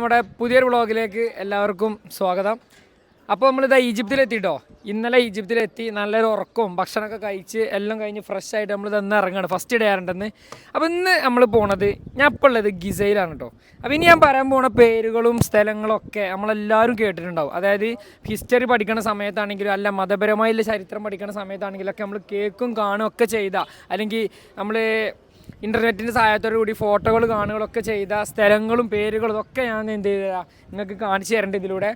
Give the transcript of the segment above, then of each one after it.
നമ്മുടെ പുതിയൊരു വ്ളോഗിലേക്ക് എല്ലാവർക്കും സ്വാഗതം. അപ്പോൾ നമ്മളിതാ ഈജിപ്തിലെത്തിട്ടോ? ഇന്നലെ ഈജിപ്തിലെത്തി നല്ലൊരു ഉറക്കവും ഭക്ഷണമൊക്കെ കഴിച്ച് എല്ലാം കഴിഞ്ഞ് ഫ്രഷ് ആയിട്ട് നമ്മൾ തന്നെ ഇറങ്ങുകയാണ് ഫസ്റ്റ് ഡേ ആയിരുന്നു അപ്പോൾ ഇന്ന് നമ്മൾ പോണത് ഞാൻ ഇപ്പോൾ ഉള്ളത് ഗിസയിലാണ് കേട്ടോ അപ്പോൾ ഇനി ഞാൻ പറയാൻ പോണ പേരുകളും സ്ഥലങ്ങളൊക്കെ നമ്മളെല്ലാവരും കേട്ടിട്ടുണ്ടാവും. അതായത് ഹിസ്റ്ററി പഠിക്കുന്ന സമയത്താണെങ്കിലും അല്ല മതപരമായുള്ള ചരിത്രം പഠിക്കുന്ന സമയത്താണെങ്കിലും ഒക്കെ നമ്മൾ കേൾക്കും കാണും ഒക്കെ ചെയ്ത. അല്ലെങ്കിൽ നമ്മൾ ഇന്റർനെറ്റിന്റെ സഹായത്തോടു കൂടി ഫോട്ടോകൾ കാണുകളൊക്കെ ചെയ്ത സ്ഥലങ്ങളും പേരുകളും ഒക്കെ ഞാൻ എന്ത് ചെയ്താ നിങ്ങൾക്ക് കാണിച്ചു തരേണ്ട ഇതിലൂടെ.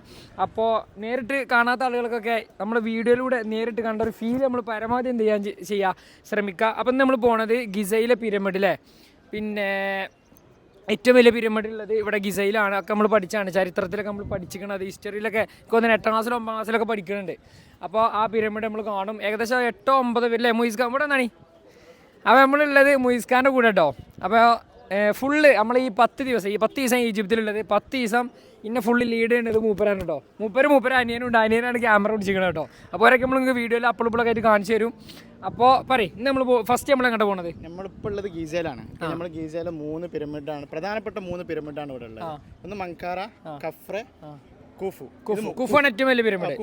അപ്പോൾ നേരിട്ട് കാണാത്ത ആളുകൾക്കൊക്കെ നമ്മുടെ വീഡിയോയിലൂടെ നേരിട്ട് കണ്ട ഒരു ഫീൽ നമ്മൾ പരമാവധി എന്ത് ചെയ്യാൻ ചെയ്യുക ചെയ്യാ ശ്രമിക്കുക അപ്പം നമ്മൾ പോണത് ഗിസയിലെ പിരമിഡിലെ പിന്നെ ഏറ്റവും വലിയ പിരമിഡ് ഉള്ളത് ഇവിടെ ഗിസയിലാണ്. ഒക്കെ നമ്മൾ പഠിച്ചാണ്. ചരിത്രത്തിലൊക്കെ നമ്മൾ പഠിച്ചിരിക്കണത്. ഹിസ്റ്ററിയിലൊക്കെ ഒന്ന് എട്ടാം ക്ലാസ്സിലും ഒമ്പതാം ക്ലാസ്സിലൊക്കെ പഠിക്കുന്നുണ്ട് അപ്പോൾ ആ പിരമിഡ് നമ്മൾ കാണും. ഏകദേശം എട്ടോ ഒമ്പതോ വരില്ലേ മൊയ്സ് ഇവിടെ എന്താണ് അപ്പോൾ നമ്മളുള്ളത് മുയിസ്ഖാന്റെ കൂടെ കേട്ടോ അപ്പോൾ ഫുള്ള് നമ്മൾ ഈ പത്ത് ദിവസം ഈ പത്ത് ദിവസം ഈജിപ്തിലുള്ളത് പത്ത് ദിവസം ഇന്നെ ഫുള്ള് ലീഡ് ചെയ്യുന്നത് മൂപ്പരാണ് കേട്ടോ മൂപ്പര് മൂപ്പര് അനിയനുണ്ട് അനിയനാണ് ക്യാമറ പിടിച്ചിരിക്കുന്നത് കേട്ടോ അപ്പോൾ അവരൊക്കെ നമ്മൾ നിങ്ങൾക്ക് വീഡിയോയിൽ അപ്പളപ്പിളൊക്കെ ആയിട്ട് കാണിച്ചു തരും. അപ്പോൾ പറയും ഇന്ന് നമ്മൾ ഫസ്റ്റ് നമ്മൾ എങ്ങോട്ട് പോണത്? നമ്മളിപ്പോൾ ഉള്ളത് ഗീസയിലാണ്. നമ്മൾ ഗീസയിലെ മൂന്ന് പിരമിഡാണ് പ്രധാനപ്പെട്ട മൂന്ന് പിരമിഡാണ് ഇവിടെ ഉള്ളത്. ഒന്ന് മങ്കാറ കഫ്രെ കുഫു. കുഫാണ് ഏറ്റവും വലിയ പിരമിഡ്.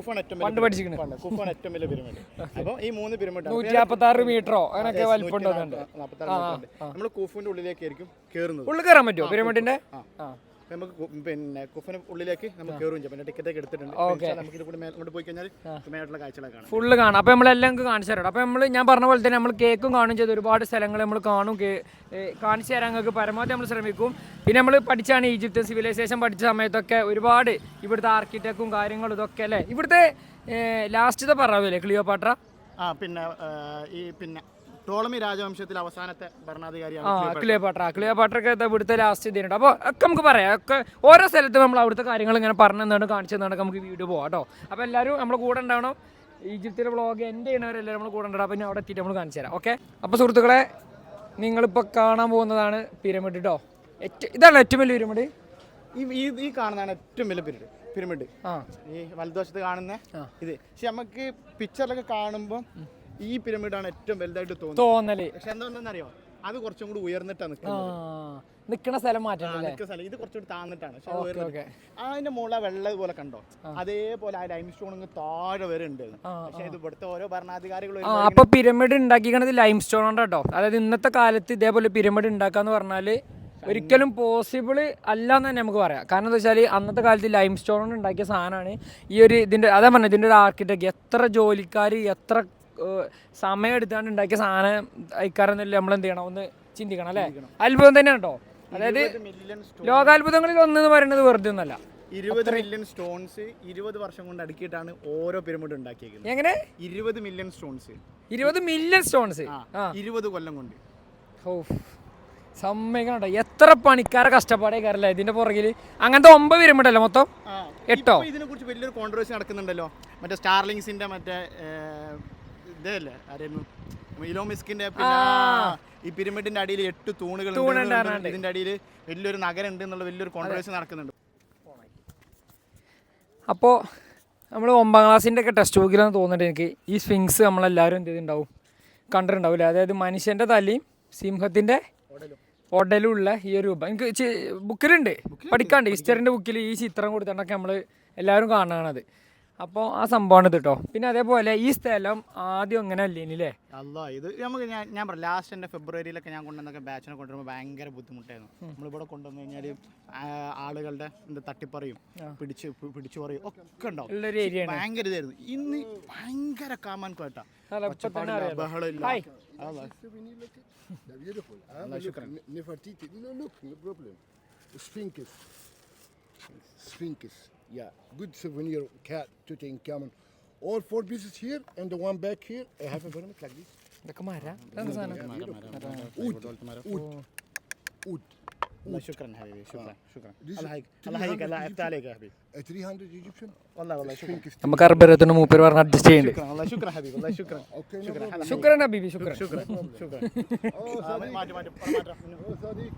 പണ്ട് പഠിച്ചിരിക്കണ്. കുഫാണ് ഏറ്റവും വലിയ പിരമിഡ്. അപ്പോൾ ഈ മൂന്ന് പിരമിഡ് നൂറ്റി നാൽപ്പത്തി ആറ് മീറ്ററോ അങ്ങനെയൊക്കെ വലിപ്പം ഉണ്ടോന്നുണ്ട് നമ്മൾ കുഫുവിന്റെ ഉള്ളിലേക്കായിരിക്കും കയറുന്നത് ഉള്ളിൽ കയറാൻ പറ്റുമോ? പിരമിഡിന്റെ? നമുക്ക് പിന്നെ കുഫിന് ഉള്ളിലേക്ക് നമുക്ക് കയറും ചെയ്യാം. പിന്നെ ടിക്കറ്റ് ഒക്കെ എടുത്തിട്ടുണ്ട്. ഓക്കെ. പക്ഷേ നമുക്ക് ഇത് കൂടി മേൽ- അങ്ങോട്ട് പോയി കഴിഞ്ഞാൽ മേലുള്ള കാഴ്ചകളൊക്കെ കാണാം. ഫുള്ള് കാണാം. അപ്പോൾ നമ്മളെല്ലാം നിങ്ങൾക്ക് കാണിച്ചു തരാം. അപ്പോൾ നമ്മൾ ഞാൻ പറഞ്ഞ പോലെ തന്നെ നമ്മൾ കേക്കും കാണും ചെയ്ത്. ഒരുപാട് സ്ഥലങ്ങൾ നമ്മൾ കാണും. കേ- ഏ, കാണിച്ചു തരാൻ നിങ്ങൾക്ക് പരമാവധി നമ്മൾ ശ്രമിക്കും. പിന്നെ നമ്മൾ പഠിച്ചാണ് ഈജിപ്ത് സിവിലൈസേഷൻ പഠിച്ച സമയത്തൊക്കെ ഒരുപാട് ഇവിടുത്തെ ആർക്കിടെക്റ്റും കാര്യങ്ങളും ഇതൊക്കെ അല്ലേ? ഇവിടുത്തെ ലാസ്റ്റത്തെ പറവില്ലേ ക്ലിയോപാട്ര? ആ പിന്നെ ആ, ഈ പിന്നെ ടോളമി രാജവംശത്തിലെ അവസാനത്തെ ഭരണാധികാരിയാണ് ആ ക്ലിയോപാട്ര. ക്ലിയോപാട്ര ക്ലിയോപാട്രൊക്കെ ഇവിടുത്തെ ലാസ്റ്റ് ഇതിനുണ്ട് അപ്പോൾ ഒക്കെ നമുക്ക് പറയാം. ഒക്കെ ഓരോ സ്ഥലത്തും നമ്മൾ അവിടുത്തെ കാര്യങ്ങൾ ഇങ്ങനെ പറഞ്ഞു തന്നാണ് കാണിച്ചു തന്നാണ് നമുക്ക് വീഡിയോ പോകാം കേട്ടോ. അപ്പോൾ എല്ലാവരും നമ്മൾ കൂടെ ഉണ്ടാവണം. ഈജിപ്തിലെ വ്ളോഗ് എന്റെ ചെയ്യണവരെല്ലാവരും നമ്മൾ കൂടെ ഉണ്ടാവും അപ്പോൾ ഞാൻ അവിടെ എത്തിയിട്ട് നമ്മൾ കാണിച്ചു തരാം. ഓക്കെ അപ്പോൾ സുഹൃത്തുക്കളെ നിങ്ങളിപ്പോൾ കാണാൻ പോകുന്നതാണ് പിരമിഡ് കേട്ടോ ഏറ്റവും ഇതാണ് ഏറ്റവും വലിയ പിരമിഡ് ഈ ഈ ഈ കാണുന്നതാണ് ഏറ്റവും വലിയ പിരമിഡ് പിരമിഡ് ആ. ഈ വലതുവശത്ത് കാണുന്ന ഇത്. പക്ഷെ നമുക്ക് പിക്ചറിലൊക്കെ കാണുമ്പോൾ ഈ പിരമിഡാണ് ഏറ്റവും വലുതായിട്ട് തോന്നുന്നത്. തോന്നൽ. പക്ഷെ എന്താണെന്നറിയോ? അത് കുറച്ചും കൂടി ഉയർന്നിട്ടാണ് നിൽക്കുന്നത് നിൽക്കുന്ന സ്ഥലം നിൽക്കുന്ന സ്ഥലം. ഇത് കുറച്ചുകൂടി താന്നിട്ടാണ്. പക്ഷെ അതിന്റെ മുകളിൽ വെള്ളം പോലെ കണ്ടോ? അതേപോലെ ആ ലൈം സ്റ്റോൺ താഴെ വരെ ഉണ്ട് പക്ഷെ ഇത് ഇവിടുത്തെ ഓരോ ഭരണാധികാരികളും അപ്പൊ പിരമിഡ് ഉണ്ടാക്കിക്കണത് ലൈം സ്റ്റോൺ ഉണ്ട് കേട്ടോ. അതായത് ഇന്നത്തെ കാലത്ത് ഇതേപോലെ പിരമിഡ് ഉണ്ടാക്കാന്ന് പറഞ്ഞാൽ ഒരിക്കലും പോസിബിൾ അല്ല എന്ന് തന്നെ നമുക്ക് പറയാം. കാരണം എന്താ വെച്ചാൽ അന്നത്തെ കാലത്ത് ലൈം സ്റ്റോൺ ഉണ്ടാക്കിയ സാധനമാണ് ഈ ഒരു ഇതിന്റെ അതാ പറഞ്ഞത് ഇതിന്റെ ഒരു ആർക്കിടെക്ട് എത്ര ജോലിക്കാർ എത്ര സമയം എടുത്താണ്ട് ഉണ്ടാക്കിയ സാധനം അയക്കാറെന്നല്ലേ നമ്മൾ എന്ത് ചെയ്യണം? ഒന്ന് ചിന്തിക്കണം അല്ലേ? അത്ഭുതം തന്നെയാണ് കേട്ടോ അതായത് ലോകാത്ഭുതങ്ങളിൽ ലോകാത്ഭുതങ്ങളിൽ ഒന്നെന്ന് പറയുന്നത് വെറുതെ ഒന്നല്ല ഇരുപത് മില്യൺ സ്റ്റോൺസ് ഇരുപത് വർഷം കൊണ്ട് അടുക്കിയിട്ടാണ് ഓരോ പിരമിഡ് ഉണ്ടാക്കിയത് എങ്ങനെ? ഇരുപത് മില്യൺ സ്റ്റോൺസ് ഇരുപത് മില്യൺ സ്റ്റോൺസ് ഇരുപത് കൊല്ലം കൊണ്ട്. സമ്മതിക്കണോ എത്ര പണിക്കാരെ കഷ്ടപ്പാടേ കയറല്ലേ ഇതിന്റെ പുറകിൽ അങ്ങനത്തെ ഒമ്പത് പിരമിഡല്ലേ മൊത്തം? എട്ടോ? ഇതിനെ കുറിച്ച് വലിയൊരു കോൺട്രവേഴ്സി നടക്കുന്നുണ്ടല്ലോ. മറ്റേ സ്റ്റാർലിങ്സിന്റെ മറ്റേ ഇതല്ലേ? ആരായിരുന്നു ഇലോ മിസ്കിന്റെ പിന്നെ ഈ പിരമിഡിന്റെ അടിയിൽ എട്ട് തൂണുകൾ ഇതിന്റെ അടിയിൽ വലിയൊരു നഗരം ഉണ്ട് എന്നുള്ള വലിയൊരു കോൺട്രവേഴ്സി നടക്കുന്നുണ്ട്. അപ്പോൾ നമ്മൾ ഒമ്പതാം ക്ലാസ്സിന്റെ ഒക്കെ ടെക്സ്റ്റ് ബുക്കിലാന്ന് തോന്നുന്നുണ്ട് എനിക്ക്. ഈ സ്വിങ്സ് നമ്മളെല്ലാവരും എന്ത് ചെയ്തിട്ടുണ്ടാവും? കണ്ടിട്ടുണ്ടാവില്ലേ? അതായത് മനുഷ്യന്റെ തലയും സിംഹത്തിന്റെ ഉടലുള്ള ഈ ഒരു രൂപം. എനിക്ക് ബുക്കിലുണ്ട് പഠിക്കാണ്ട് ഈസ്റ്ററിന്റെ ബുക്കിൽ ഈ ചിത്രം കൊടുത്തിട്ടൊക്കെ നമ്മൾ എല്ലാവരും കാണുകയാണത് അപ്പോൾ ആ സംഭവമാണ് ഇത് കേട്ടോ പിന്നെ അതേപോലെ ഈ സ്ഥലം ആദ്യം അങ്ങനെ അല്ലേനില്ലേ അല്ല ഇത് നമുക്ക് ഞാൻ ഞാൻ പറയാം. ലാസ്റ്റ് എന്റെ ഫെബ്രുവരിയിലൊക്കെ ഞാൻ കൊണ്ടുവന്നൊക്കെ ബാച്ചിനെ കൊണ്ടുവരുമ്പോൾ ഭയങ്കര ബുദ്ധിമുട്ടായിരുന്നു. നമ്മളിവിടെ കൊണ്ടുവന്നു കഴിഞ്ഞാൽ ആളുകളുടെ എന്താ തട്ടിപ്പറയും പിടിച്ച് പിടിച്ചു പറയും ഒക്കെ ഉണ്ടാവും. ഉള്ളൊരു ഏരിയ ആണ്. ഭയങ്കര ഇതായിരുന്നു. ഇന്ന് ഭയങ്കര കാമാൻ കോട്ട അല്ല. ബഹളമില്ല. Nefertiti. No, look, no problem. Sphinx. Sphinx. Yeah, good souvenir. Cat, Tutankhamun. All four pieces here and the one back here. I have a pyramid like this. ഇതൊക്കെ മരം ഇതെന്താ സാധനം Wood. Wood. Wood. الله شكرا حبيبي شكرا شكرا This الله is يهيك الله يهيك الله يفتح عليك يا حبيبي A 300 Egyptian. والله والله شكرا Sphinx. നമുക്ക് അറുപത്തിരത്തിന് മൂപ്പര് പറഞ്ഞ് adjust ചെയ്യുന്നുണ്ട് شكرا والله شكرا حبيبي والله شكرا Okay, no شكرا problem. ശുക്രൻ ഹബീബി ശുക്രൻ شكرا شكرا Oh, آه، ما ما ما oh, Sadiq.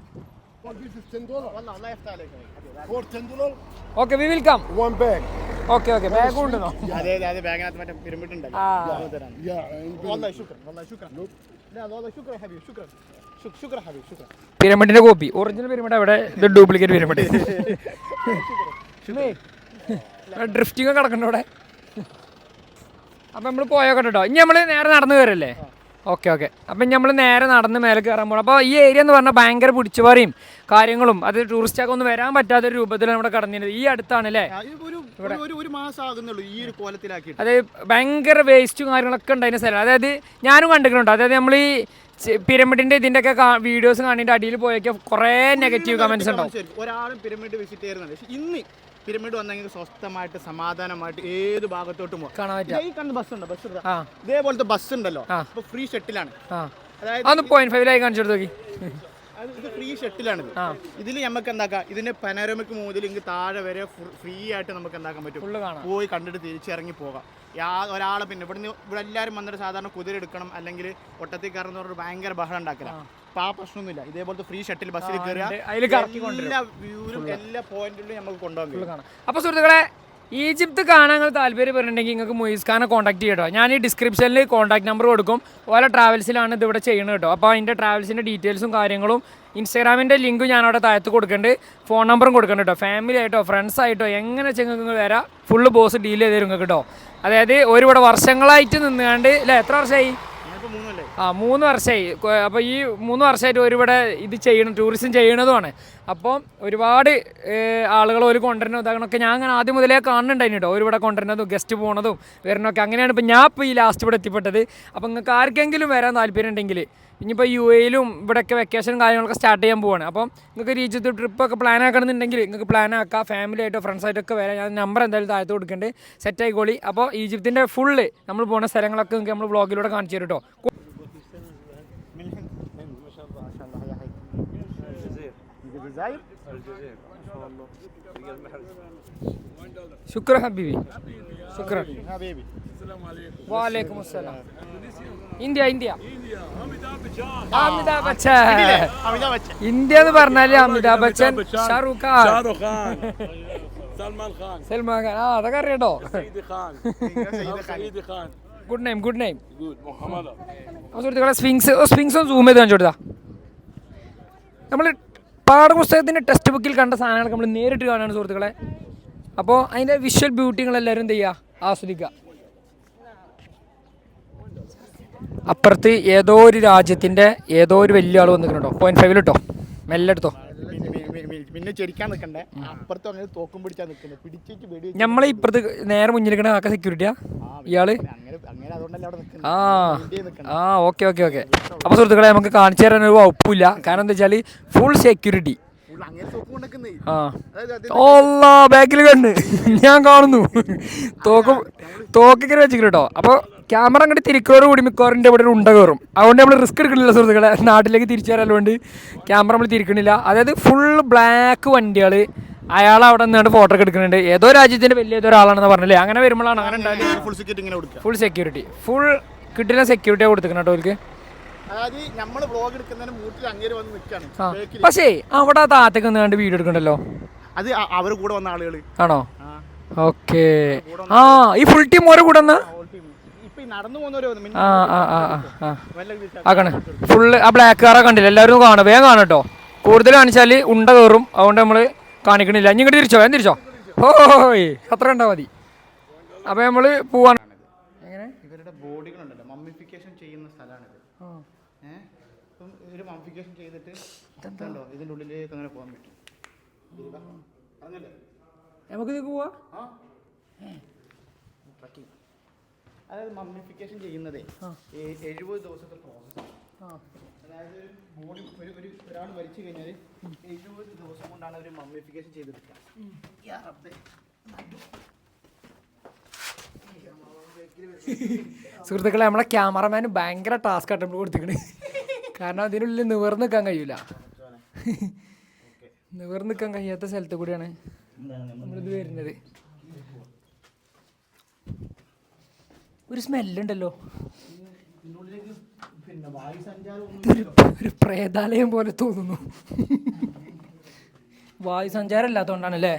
One piece is 10 dollar. والله الله يفتح عليك حبيبي For 10 dollar, okay we will come one bag. Okay okay bag ഉണ്ടെന്നോ അതെ അതെ ബാഗിനകത്ത് മറ്റേ പിരമിഡ് ഉണ്ടല്ലോ ആ. അത് തരാം. Yeah, and والله شكرا والله شكرا لا والله شكرا يا حبيبي شكرا ശുക്ര ശുക്ര Habib ശുക്ര പിരമിഡിന്റെ copy original pyramid അവിടെ ഇത് ഡ്യൂപ്ലിക്കേറ്റ് പിരമിഡ് ഡ്രിഫ്റ്റിംഗ് ഒക്കെ കിടക്കണ്ട അവിടെ അപ്പം നമ്മൾ പോയൊക്കെ കേട്ടോ ഇനി നമ്മൾ നേരെ നടന്നു കയറല്ലേ ഓക്കെ ഓക്കെ. അപ്പം നമ്മൾ നേരെ നടന്ന് മേലെ കയറാൻ പോകണം അപ്പോൾ ഈ ഏരിയ എന്ന് പറഞ്ഞാൽ ഭയങ്കര പിടിച്ചുപറിയും കാര്യങ്ങളും. അത് ടൂറിസ്റ്റൊക്കെ ഒന്നും വരാൻ പറ്റാത്ത ഒരു രൂപത്തിൽ നമ്മുടെ കടന്നിരുന്നത്. ഈ അടുത്താണ് അല്ലേ അതായത് ഭയങ്കര വേസ്റ്റും കാര്യങ്ങളൊക്കെ ഉണ്ടായിരുന്ന സ്ഥലം അതായത് ഞാനും കണ്ടിട്ടുണ്ട്. അതായത് നമ്മൾ ഈ പിരമിഡിന്റെ ഒക്കെ വീഡിയോസ് കാണിന്റെ അടിയിൽ പോയൊക്കെ കുറെ നെഗറ്റീവ് കമന്റ്സ് ഉണ്ടാവും. ഒരാളും പിരമിഡ് വിസിറ്റ് ചെയ്യുന്നുണ്ട്. ഇന്ന് പിരമിഡ് വന്നെങ്കിൽ സ്വസ്ഥമായിട്ട് സമാധാനമായിട്ട് ഏത് ഭാഗത്തോട്ട് പോകാം ഈ കണ്ട ബസ് ഉണ്ടോ? ബസ് ഇതേപോലത്തെ ബസ് ഉണ്ടല്ലോ. ഫ്രീ ഷട്ടിലാണ് അതായത് പോയിന്റ് ഫൈവിലായി കാണിച്ചു കൊടുത്ത് ഇത് ഫ്രീ ഷട്ടിലാണിത്. ആ. ഇതിൽ നമുക്ക് എന്താക്കാം? ഇതിന്റെ പനോരമയ്ക്ക് മുതൽ ഇങ്ങ് താഴെ വരെ ഫ്രീ ആയിട്ട് നമുക്ക് എന്താക്കാൻ പറ്റും? പോയി കണ്ടിട്ട് തിരിച്ചിറങ്ങി പോകാം. യാ ഒരാളെ പിന്നെ ഇവിടുന്ന് ഇവിടെ എല്ലാവരും വന്നിട്ട് സാധാരണ കുതിര എടുക്കണം അല്ലെങ്കിൽ ഒട്ടത്തിൽ കയറുന്ന പറഞ്ഞിട്ട് ഭയങ്കര ബഹളം ഉണ്ടാക്കില്ല അപ്പൊ ആ പ്രശ്നമൊന്നുമില്ല. ഇതേപോലത്തെ ഫ്രീ ഷട്ടിൽ ബസ്സിൽ കയറുക. എല്ലാ വ്യൂവിലും എല്ലാ പോയിന്റിലും നമുക്ക് കൊണ്ടുപോകാൻ അപ്പൊ സുഹൃത്തുക്കളെ ഈജിപ്ത് കാണാൻ നിങ്ങൾ താല്പര്യപ്പെടുന്നുണ്ടെങ്കിൽ നിങ്ങൾക്ക് മുയിസ് ഖാനെ കോൺടാക്ട് ചെയ്യട്ടോ ഞാൻ ഈ ഡിസ്ക്രിപ്ഷനിൽ കോൺടാക്ട് നമ്പർ കൊടുക്കും. ഓരോ ട്രാവൽസിലാണ് ഇതിവിടെ ചെയ്യുന്നത് കേട്ടോ അപ്പോൾ അതിന്റെ ട്രാവൽസിന്റെ ഡീറ്റെയിൽസും കാര്യങ്ങളും ഇൻസ്റ്റാഗ്രാമിന്റെ ലിങ്കും ഞാൻ അവിടെ താഴത്ത് കൊടുക്കുന്നുണ്ട്. ഫോൺ നമ്പറും കൊടുക്കുന്നുണ്ട് കേട്ടോ ഫാമിലി ആയിട്ടോ ഫ്രണ്ട്സ് ആയിട്ടോ എങ്ങനെ വെച്ചാൽ നിങ്ങൾക്ക് വരാം. ഫുള്ള് ബോസ് ഡീൽ ചെയ്ത് തരും കേട്ടോ അതായത് ഒരുപാട് വർഷങ്ങളായിട്ട് നിന്നുകൊണ്ട് അല്ലേ എത്ര വർഷമായി ആ മൂന്ന് വർഷമായി അപ്പോൾ ഈ മൂന്ന് വർഷമായിട്ട് ഒരുപാട് ഇത് ചെയ്യണം ടൂറിസം ചെയ്യണതുമാണ് അപ്പം ഒരുപാട് ആളുകൾ ഒരു കൊണ്ടുവരുന്നതും ഇതാകണമൊക്കെ ഞാൻ അങ്ങനെ ആദ്യം മുതലേ കാണുന്നുണ്ടായിരുന്നു കേട്ടോ ഒരുപാട് കൊണ്ടുവരുന്നതും ഗസ്റ്റ് പോണതും വരണമൊക്കെ അങ്ങനെയാണ് ഇപ്പോൾ ഞാൻ ഇപ്പോൾ ഈ ലാസ്റ്റ് ഇവിടെ എത്തിപ്പെട്ടത്. അപ്പോൾ നിങ്ങൾക്ക് ആർക്കെങ്കിലും വരാൻ താല്പര്യം ഉണ്ടെങ്കിൽ ഇനിയിപ്പോൾ യു എയിലും ഇവിടെയൊക്കെ വെക്കേഷൻ കാര്യങ്ങളൊക്കെ സ്റ്റാർട്ട് ചെയ്യാൻ പോവാണ്. അപ്പം നിങ്ങൾക്ക് ഈജിപ്ത് ട്രിപ്പൊക്കെ പ്ലാൻ ആക്കണമെന്നുണ്ടെങ്കിൽ നിങ്ങൾക്ക് പ്ലാൻ ആക്കാം. ഫാമിലി ആയിട്ടോ ഫ്രണ്ട്സ് ആയിട്ടൊക്കെ വരാം. ഞാൻ നമ്പർ എന്തായാലും താഴത്ത് കൊടുക്കുന്നുണ്ട് സെറ്റ് ആയിക്കോളി. അപ്പോൾ ഈജിപ്തിന്റെ ഫുള്ള് നമ്മൾ പോകുന്ന സ്ഥലങ്ങളൊക്കെ നിങ്ങൾക്ക് നമ്മൾ വ്ളോഗിലൂടെ കാണിച്ചു തരും കേട്ടോ الجزائر الجزائر ما شاء الله رجال محرز شكرا حبيبي شكرا حبيبي وعليكم السلام India India Amitabh Bachchan Amitabh Bachchan India എന്ന് പറഞ്ഞാല് അമിതാഭ് ബച്ചൻ ഷാറൂഖ് ഖാൻ شاروخ خان سلمان خان സൽമാൻ ഖാൻ ആ അതൊക്കെ അറിയട്ടോ سيدي خان سيدي خان. سيدي خان ഗുഡ് നെയിം ഗുഡ് നെയിം جود محمد അപ്പോൾ സുഹൃത്തുക്കളെ സ്വിങ്സ് സ്വിങ്സ് ഒന്ന് സൂം ചെയ്ത് കാണിച്ചു കൊടുത്താ നമ്മൾ പാഠപുസ്തകത്തിന്റെ ടെക്സ്റ്റ് ബുക്കിൽ കണ്ട സാധനങ്ങളൊക്കെ നമ്മൾ നേരിട്ട് കാണുകയാണ് സുഹൃത്തുക്കളെ. അപ്പോൾ അതിന്റെ വിഷ്വൽ ബ്യൂട്ടികൾ എല്ലാവരും എന്ത് ചെയ്യുക ആസ്വദിക്കുക. അപ്പുറത്ത് ഏതോ ഒരു രാജ്യത്തിന്റെ ഏതോ ഒരു വലിയ ആൾ വന്നിട്ടുണ്ടോ പോയിന്റ് ഫൈവിൽ കേട്ടോ മെല്ലെ എടുത്തോ? പിന്നെ- ചെരിക്കാൻ നിൽക്കണ്ടേ അപ്പുറത്ത് പറഞ്ഞത് തോക്കും പിടിച്ചാ നിൽക്കുന്നത് പിടിച്ചിട്ട് വെടി വെച്ച് നമ്മളെ ഇപ്പുറത്ത് നേരെ മുന്നിലിരിക്കണ ആക്ക സെക്യൂരിറ്റിയാ ഇയാൾ? അങ്ങനെ അങ്ങനെ അതുകൊണ്ടല്ലേ അവിടെ നിൽക്കുന്നത് ആ. ആ ഓക്കെ ഓക്കെ ഓക്കെ. അപ്പോൾ സുഹൃത്തുക്കളെ നമുക്ക് കാണിച്ചു തരാൻ ഒരു വകുപ്പില്ല. കാരണം എന്താ വെച്ചാൽ ഫുൾ സെക്യൂരിറ്റി അങ്ങനെ തോക്ക് കൊണ്ടിരിക്കുന്നേ ആ. ഓല്ലാ ബാക്കിൽ കണ്ട് ഞാൻ കാണുന്നു. തോക്ക് തോക്കിങ്ങനെ വെച്ചിട്ട് കേട്ടോ അപ്പോൾ ക്യാമറ അങ്ങോട്ട് തിരിക്കോട് കൂടി മിക്കവാറിന്റെ ഇവിടെ ഒരു ഉണ്ട കയറും അതുകൊണ്ട് നമ്മൾ റിസ്ക് എടുക്കണില്ല സുഹൃത്തുക്കളെ. നാട്ടിലേക്ക് തിരിച്ചു വരാനുകൊണ്ട് ക്യാമറ നമ്മൾ തിരിക്കണില്ല. അതായത് ഫുൾ ബ്ലാക്ക് വണ്ടികൾ അയാൾ അവിടെ നിന്നാണ് ഫോട്ടോ ഒക്കെ എടുക്കുന്നുണ്ട്. ഏതോ രാജ്യത്തിന്റെ വലിയ ഏതോ ഒരാളാണെന്ന് പറഞ്ഞില്ലേ? അങ്ങനെ വരുമ്പോഴാണ് അങ്ങനെ ഉണ്ടാകുന്നത് ഫുൾ സെക്യൂരിറ്റി ഇങ്ങനെ കൊടുക്കുക. ഫുൾ സെക്യൂരിറ്റി ഫുൾ കിട്ടുന്ന സെക്യൂരിറ്റി കൊടുത്തിരിക്കണം കേട്ടോ അവർക്ക് വന്ന് പക്ഷേ അവിടെ താത്തേക്ക് നിന്നാണ്ട് വീഡിയോ എടുക്കണ്ടല്ലോ? അത് കൂടെ വന്ന ആളുകൾ ആണോ? ആ. ഓക്കെ ആ ഈ ഫുൾ ടീം ഓരോ കൂടെ എന്നാ ആ ആ ആ ആ ആ. ആക്കണേ ഫുള്ള് ആ ബ്ലാക്ക് കാറ കണ്ടില്ല. എല്ലാവരും കാണും. വേഗം കാണും കേട്ടോ. കൂടുതൽ കാണിച്ചാൽ ഉണ്ട കയറും. അതുകൊണ്ട് നമ്മൾ കാണിക്കണില്ല. ഇനി ഇങ്ങോട്ട് തിരിച്ചോ? വേഗം തിരിച്ചോ? ഓയ് അത്ര ഉണ്ടാ മതി. അപ്പോൾ നമ്മൾ പോവാണ്. എങ്ങനെ? ഇവരുടെ ബോഡികളുണ്ടല്ലോ. മമ്മിഫിക്കേഷൻ ചെയ്യുന്ന സ്ഥലമാണിത്. ഇപ്പം ഇവർ മമ്മിഫിക്കേഷൻ ചെയ്തിട്ട് കണ്ടോ? ഇതിന്റെ ഉള്ളിലേക്ക് അങ്ങനെ പോകാൻ പറ്റും. ഇതിലിതാ. നമുക്ക് ഇത് പോവാ ആ ട്രക്കിംഗ് അതായത് മമ്മിഫിക്കേഷൻ ചെയ്യുന്നതേ. എഴുപത് ദിവസത്തെ പ്രോസസ്സാണ് അതായത് ഒരു ബോഡി ഒരു ഒരു ഒരാൾ മരിച്ചു കഴിഞ്ഞാൽ എഴുപത് ദിവസം കൊണ്ടാണ് അവർ മമ്മിഫിക്കേഷൻ ചെയ്തെടുക്കുക. സുഹൃത്തുക്കളെ നമ്മളെ ക്യാമറമാന് ഭയങ്കര ടാസ്ക് ആയിട്ട് നമ്മൾ കൊടുത്തിക്കണ് കാരണം അതിനുള്ളിൽ നിവർന്ന് നിൽക്കാൻ കഴിയൂല. നിവർന്ന് നിൽക്കാൻ കഴിയാത്ത സ്ഥലത്ത് കൂടിയാണ് നമ്മളിത് വരുന്നത്. ഒരു സ്മെല്ലുണ്ടല്ലോ. ഒരു പ്രേതാലയം പോലെ തോന്നുന്നു. വായു സഞ്ചാരം ഇല്ലാത്തതുകൊണ്ടാണല്ലേ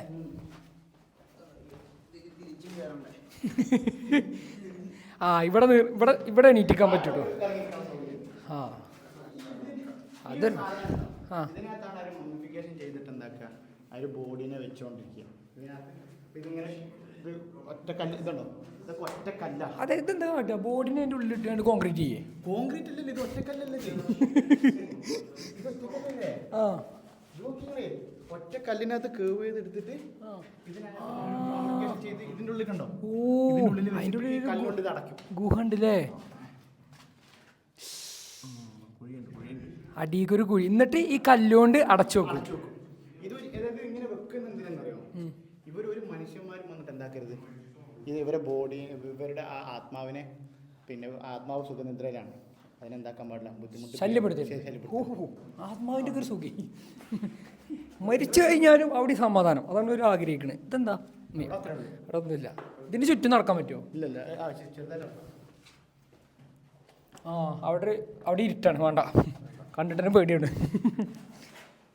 ആ ഇവിടെ ഇവിടെ ഇവിടെ എണീറ്റിക്കാൻ പറ്റുള്ളൂ. ആ. അത് ആ. ബോഡിനെ ഇതിങ്ങനെ ഇത് ഒറ്റ കല്ല് ഇതുണ്ടോ? ഇതൊക്കെ അതെ ഇതെന്താ കാട്ടുക ബോഡിനെ അതിന്റെ ഉള്ളിൽ കോൺക്രീറ്റ് ചെയ്യേ. കോൺക്രീറ്റ് അല്ലല്ലോ ഇത് ഒറ്റക്കല്ലല്ലേ ഇത് ഒറ്റക്കല്ലല്ലേ? ആ. നോക്കിങ്ങളേ ഒറ്റ കല്ലിനകത്ത് കേവ് ചെയ്ത് എടുത്തിട്ട് ഇതിനകത്ത് fabrication ചെയ്ത് ഇതിന്റെ ഉള്ളിൽ കണ്ടോ? ഓ ഇതിന്റെ ഉള്ളിൽ അതിന്റെ വെച്ചിട്ട് ഈ ഉള്ളിൽ കല്ലുകൊണ്ട് ഇത് അടയ്ക്കും. ഗുഹ ഉണ്ടല്ലേ അടിയിക്കൊരു കുഴി. എന്നിട്ട് ഈ കല്ലുകൊണ്ട് അടച്ചു വെക്കും ഇത് ഒരു- അതായത് ഇങ്ങനെ വെക്കുന്ന എന്തിനാണെന്നറിയോ ഇവർ ഒരു മനുഷ്യന്മാരും വന്നിട്ട് എന്താക്കരുത് ഇത് ഇവരെ ബോഡി ഇവരുടെ ആ ആത്മാവിനെ പിന്നെ ആത്മാവ് സുഖനിദ്രയിലാണ്. അതിനെന്താക്കാൻ പാടില്ല? ബുദ്ധിമുട്ട് ശല്യപ്പെടുത്തരുത്. ഓഹോ ആത്മാവിന്റെ ഒരു സുഖി. മരിച്ചു കഴിഞ്ഞാലും അവിടെ സമാധാനം. അതാണ് ഒരു ആഗ്രഹിക്കണേ. ഇതെന്താ. അവിടെ ഒന്നുമില്ല. ഇതിന് ചുറ്റും നടക്കാൻ പറ്റുമോ? ഇല്ലല്ല. ആ, അവിടെ അവിടെ ഇരുട്ടാണ്. വേണ്ട. കണ്ടിട്ട് പേടിയാണ് പേടിയുണ്ട്.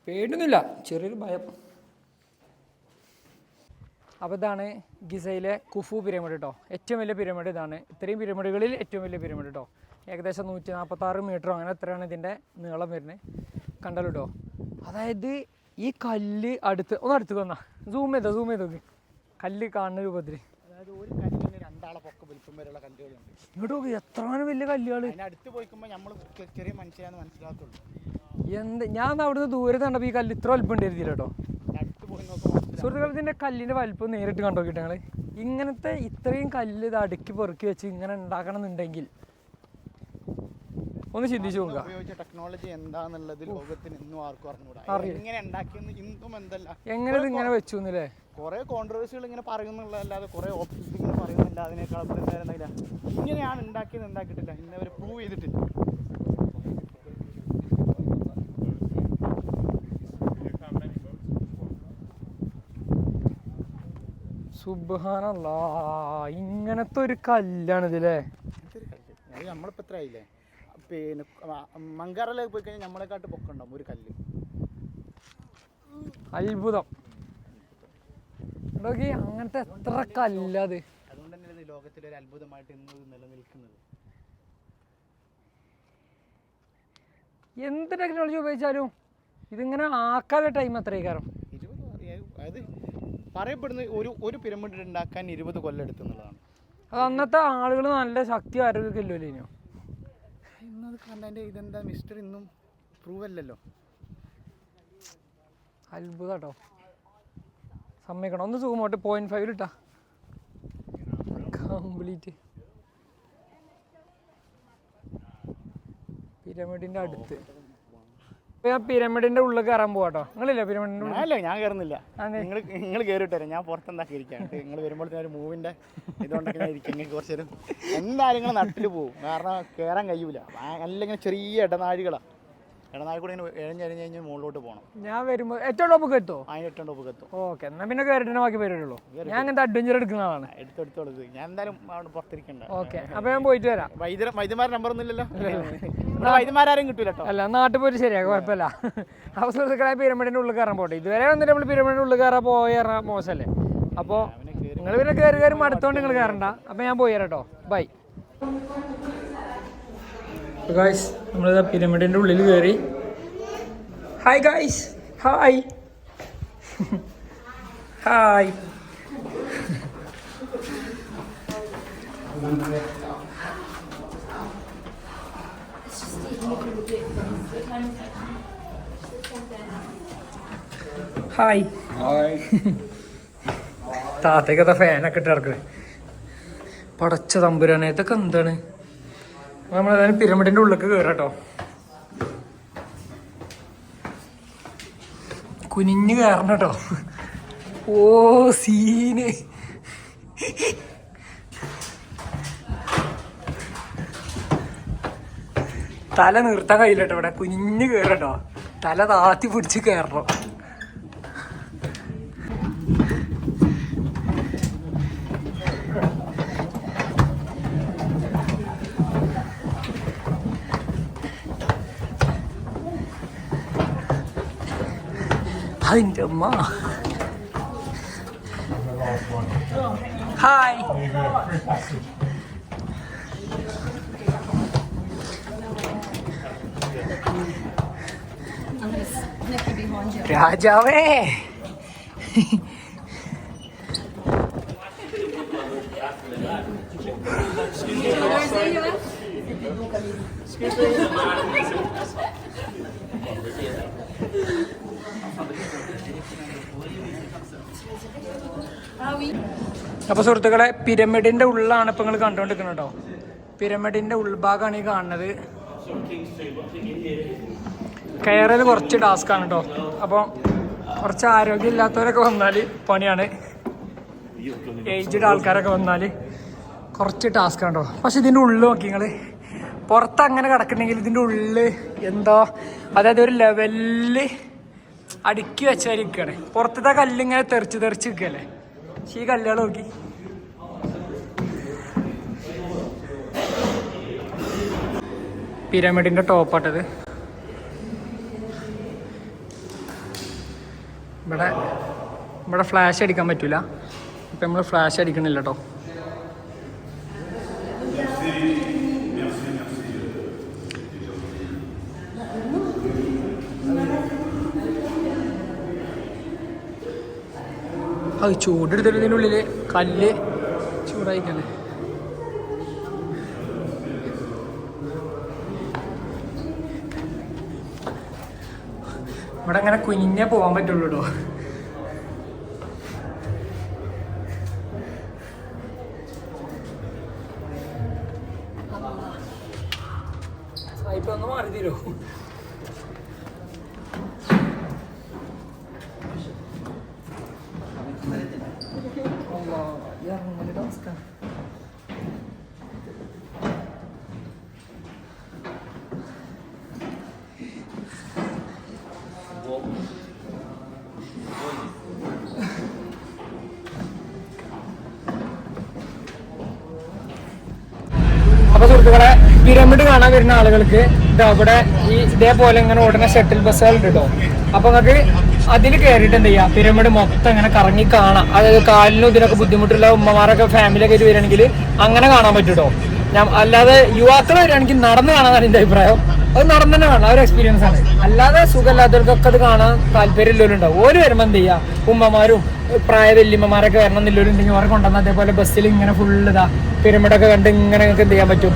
പേടിയൊന്നുമില്ല. ചെറിയൊരു ഭയം. അപ്പോൾ ഇതാണ് ഗിസയിലെ കുഫു പിരമിഡ് കേട്ടോ ഏറ്റവും വലിയ പിരമിഡ് ഇതാണ്. ഇത്രയും പിരമിഡുകളിൽ ഏറ്റവും വലിയ പിരമിഡ് കേട്ടോ ഏകദേശം നൂറ്റി നാൽപ്പത്താറ് മീറ്ററോ അങ്ങനെ എത്രയാണ് ഇതിന്റെ നീളം വരുന്നത് കണ്ടല്ലോ കേട്ടോ അതായത് ഈ കല്ല് അടുത്ത് ഒന്ന് അടുത്ത് വന്നാ. സൂം ചെയ്തോ സൂം ചെയ്തോ കല്ല് കാണുന്ന രൂപത്തിൽ ഇങ്ങോട്ട് നോക്ക് എത്ര വലിയ കല്ലുകൾ അടുത്ത് പോയിക്കുമ്പോൾ നമ്മൾ ചെറിയ മനുഷ്യരാന്ന് മനസ്സിലാക്കുള്ളൂ എന്ത്? ഞാൻ അവിടുന്ന് ദൂരെ കണ്ടപ്പോൾ ഈ കല്ല് ഇത്ര വലിപ്പം ഉണ്ടായിരുന്നില്ല കേട്ടോ. സുഹൃത്തുക്കൾ ഇതിന്റെ കല്ലിന്റെ വലിപ്പം നേരിട്ട് കണ്ടോ ഞങ്ങൾ ഇങ്ങനത്തെ ഇത്രയും കല്ല് ഇത് അടുക്കി പെറുക്കി വെച്ച് ഇങ്ങനെ ഉണ്ടാക്കണം എന്നുണ്ടെങ്കിൽ ഒന്ന് ചിന്തിച്ചു നോക്കുക. ടെക്നോളജി എന്താന്നുള്ളത് ലോകത്തിന് ഇന്നും ആർക്കും അറിഞ്ഞൂടാ. എങ്ങനെ ഉണ്ടാക്കിയെന്ന് ഇന്നും എന്തല്ല. എങ്ങനെ ഇത് ഇങ്ങനെ വെച്ചു എന്നല്ലേ? കുറെ കോൺട്രവേഴ്സികൾ ഇങ്ങനെ പറയുന്നുള്ളതല്ലാതെ കുറെ ഓപ്ഷൻസ് ഇങ്ങനെ പറയുന്നില്ല അതിനേക്കാൾ ഇങ്ങനെയാണ് ഉണ്ടാക്കിയത് ഉണ്ടാക്കിയിട്ടില്ല. ഇന്ന് പ്രൂവ് ചെയ്തിട്ടില്ല. സുബാനല്ല ഇങ്ങനത്തെ ഒരു കല്ലാണ് ഇതില്ലേ നമ്മളിപ്പോ കല്ല്. എത്ര ആയില്ലേ? പിന്നെ മങ്കാറിലേക്ക് പോയി കഴിഞ്ഞാൽ നമ്മളെക്കാട്ട് പൊക്കുണ്ടാവും ഒരു കല്ല്. അത്ഭുതം. നോക്കി അങ്ങനത്തെ എത്ര കല്ലത്. അതുകൊണ്ട് തന്നെയാണ് ലോകത്തിലെ ഒരു അത്ഭുതമായിട്ട് ഇന്ന് നിലനിൽക്കുന്നത്. എന്ത് ടെക്നോളജി ഉപയോഗിച്ചാലും ഇതിങ്ങനെ ആക്കാനുള്ള ടൈം എത്രയും കാരണം അതായത് പറയപ്പെടുന്ന ഒരു ഒരു പിരമിഡ് ഉണ്ടാക്കാൻ ഇരുപത് കൊല്ലം എടുത്തെന്നുള്ളതാണ് അത് അന്നത്തെ ആളുകൾ നല്ല ശക്തി ആരോഗ്യമൊക്കെ ഇല്ലല്ലോ ഇനിയോ ഇന്നത് കണ്ടതിന്റെ ഇതെന്താ? മിസ്റ്റർ ഇന്നും പ്രൂവ് അല്ലല്ലോ. അത്ഭുതം കേട്ടോ സമ്മതിക്കണം. ഒന്ന് സൂമോട്ട് പോയിന്റ് ഫൈവ് ഇട്ടാ. കംപ്ലീറ്റ് പിരമിഡിന്റെ അടുത്ത്. ഞാൻ പിരമിഡിന്റെ ഉള്ളിൽ കയറാൻ പോവാട്ടോ. നിങ്ങളില്ല പിരമിഡിന്റെ ഉള്ളിൽ? അല്ല ഞാൻ കയറുന്നില്ല. നിങ്ങൾ നിങ്ങൾ കയറിട്ടേ ഞാൻ പുറത്തെന്താക്കി ഇരിക്കാം നിങ്ങൾ വരുമ്പോൾ തന്നെ ഒരു മൂവിന്റെ ഇതുകൊണ്ടൊക്കെ ഞാൻ ഇരിക്കും. നിങ്ങൾക്ക് കുറച്ച് നേരം. എന്തായാലും നിങ്ങൾ നട്ടിൽ പോകും കാരണം കയറാൻ കഴിയൂല. ഇങ്ങനെ ചെറിയ ഇടനാഴികളാണ് ഇടനാഴി കൂടെ ഇങ്ങനെ എഴഞ്ഞഴിഞ്ഞ് കഴിഞ്ഞ് മുകളിലോട്ട് പോകണം ഞാൻ വരുമ്പോൾ ഏറ്റവും ടോപ്പ് എത്തോ? അതിന് ഏറ്റവും ഒപ്പം എത്തും. ഓക്കെ എന്നാൽ പിന്നെ കയറിട്ട് ബാക്കി വരുള്ളൂ ഞാൻ അങ്ങനത്തെ അഡ്വഞ്ചർ എടുക്കുന്ന ആളാണ്. എടുത്തെടുത്തോളത് ഞാൻ എന്തായാലും അവിടെ പുറത്തിരിക്കണ്ട. ഓക്കെ അപ്പോൾ ഞാൻ പോയിട്ട് വരാം. വൈദ്യ വൈദ്യമാരുടെ നമ്പർ ഒന്നും ഇല്ലല്ലോ. ഇവിടെ വൈദ്യമാരും കിട്ടൂല കേട്ടോ അല്ല നാട്ടിൽ പോയിട്ട് ശരിയാ കുഴപ്പമില്ല. അപ്പോൾ സുഹൃത്തുക്കളെ പിരമിഡിന്റെ ഉള്ളിൽ കയറാൻ പോട്ടെ. ഇതുവരെ വന്നിട്ട് നമ്മൾ പിരമിഡിന്റെ ഉള്ളിൽ കയറാൻ പോയി ഇറങ്ങാൻ മോശമല്ലേ? അപ്പോൾ നിങ്ങൾ പിന്നെ കയറി കയറി മടുത്തോണ്ട് നിങ്ങൾ കയറണ്ട. അപ്പോൾ ഞാൻ പോയി കേട്ടോ ബൈ. ഗായ്സ് നമ്മളിതാ പിരമിഡിന്റെ ഉള്ളിൽ കയറി hi guys hi hi hi താത്തേക്കത്തെ ഫാനൊക്കെ ഇട്ട് ഇറക്കുക പടച്ച തമ്പുരാനേത്തൊക്കെ എന്താണ്? നമ്മളേതായാലും പിരമിഡിന്റെ ഉള്ളിലേക്ക് കയറാട്ടോ കുനിഞ്ഞ് കയറണം കേട്ടോ. ഓ സീന്. തല നിർത്താൻ കഴിയില്ല കേട്ടോ ഇവിടെ. കുനിഞ്ഞ് കയറട്ടോ തല താത്തി പിടിച്ച് കയറണം അതിന്റെ അമ്മ ഹായ് രാജാവേ അപ്പൊ സുഹൃത്തുക്കളെ പിരമിഡിന്റെ ഉള്ളാണ് ഇപ്പൊ നിങ്ങൾ കണ്ടുകൊണ്ടിരിക്കുന്നത് കേട്ടോ പിരമിഡിന്റെ ഉൾഭാഗമാണ് ഈ കാണുന്നത്. കയറൽ കുറച്ച് ടാസ്ക് ആണ് കേട്ടോ അപ്പോൾ കുറച്ച് ആരോഗ്യമില്ലാത്തവരൊക്കെ വന്നാൽ പണിയാണ്. ഏജ്ഡ് ആൾക്കാരൊക്കെ വന്നാൽ കുറച്ച് ടാസ്ക് ആണ് കേട്ടോ പക്ഷെ ഇതിന്റെ ഉള്ളിൽ നോക്കി നിങ്ങൾ പുറത്ത് അങ്ങനെ കിടക്കുന്നെങ്കിൽ ഇതിന്റെ ഉള്ളിൽ എന്തോ അതായത് ഒരു ലെവലിൽ അടുക്കി വെച്ചായിരിക്കുകയാണ് പുറത്തത്തെ കല്ലിങ്ങനെ തെറിച്ച് തെറിച്ച് നിൽക്കല്ലേ? പക്ഷെ ഈ കല്ലുകൾ നോക്കി. പിരമിഡിന്റെ ടോപ്പാട്ടത് ഇവിടെ ഇവിടെ ഫ്ലാഷ് അടിക്കാൻ പറ്റില്ല ഇപ്പം നമ്മൾ ഫ്ലാഷ് അടിക്കണില്ല കേട്ടോ അത് ചൂടെടുത്തിട്ട് ഉള്ളിൽ കല്ല് ചൂടായിക്കല്ലേ ഇവിടെ അങ്ങനെ കുഞ്ഞെ പോവാൻ പറ്റുള്ളൂ കേട്ടോ ഇപ്പൊ ഒന്ന് മാറി തരോ പിരമിഡ് കാണാൻ വരുന്ന ആളുകൾക്ക് ഇവിടെ ഈ ഇതേപോലെ ഇങ്ങനെ ഓടുന്ന ഷട്ടിൽ ബസ്സുകളുണ്ട് കേട്ടോ അപ്പൊ നിങ്ങൾക്ക് അതിൽ കയറിയിട്ട് എന്ത് ചെയ്യാം? പിരമിഡ് മൊത്തം ഇങ്ങനെ കറങ്ങി കാണാം. അതായത് കാലിനും ഇതിനൊക്കെ ബുദ്ധിമുട്ടുള്ള ഉമ്മമാരൊക്കെ ഫാമിലിയൊക്കെ ആയിട്ട് വരികയാണെങ്കിൽ അങ്ങനെ കാണാൻ പറ്റൂട്ടോ ഞാൻ അല്ലാതെ യുവാക്കൾ വരികയാണെങ്കിൽ നടന്നു കാണാനാണ് എന്റെ അഭിപ്രായം. അത് നടന്നു തന്നെ കാണാം. ഒരു എക്സ്പീരിയൻസ് ആണ്. അല്ലാതെ സുഖമില്ലാത്തവർക്കൊക്കെ അത് കാണാൻ താല്പര്യമില്ലവരുണ്ടാവും ഓര് വരുമ്പോൾ എന്ത് ചെയ്യാ? ഉമ്മമാരും പ്രായ വല്യമ്മമാരൊക്കെ വരണം എന്നുള്ളവരുണ്ടെങ്കിൽ അവരെ കൊണ്ടുവന്ന അതേപോലെ ബസ്സിൽ ഇങ്ങനെ ഫുള്ള് ഇതാ. പിരമിഡൊക്കെ കണ്ട് ഇങ്ങനെ എന്ത് ചെയ്യാൻ പറ്റും?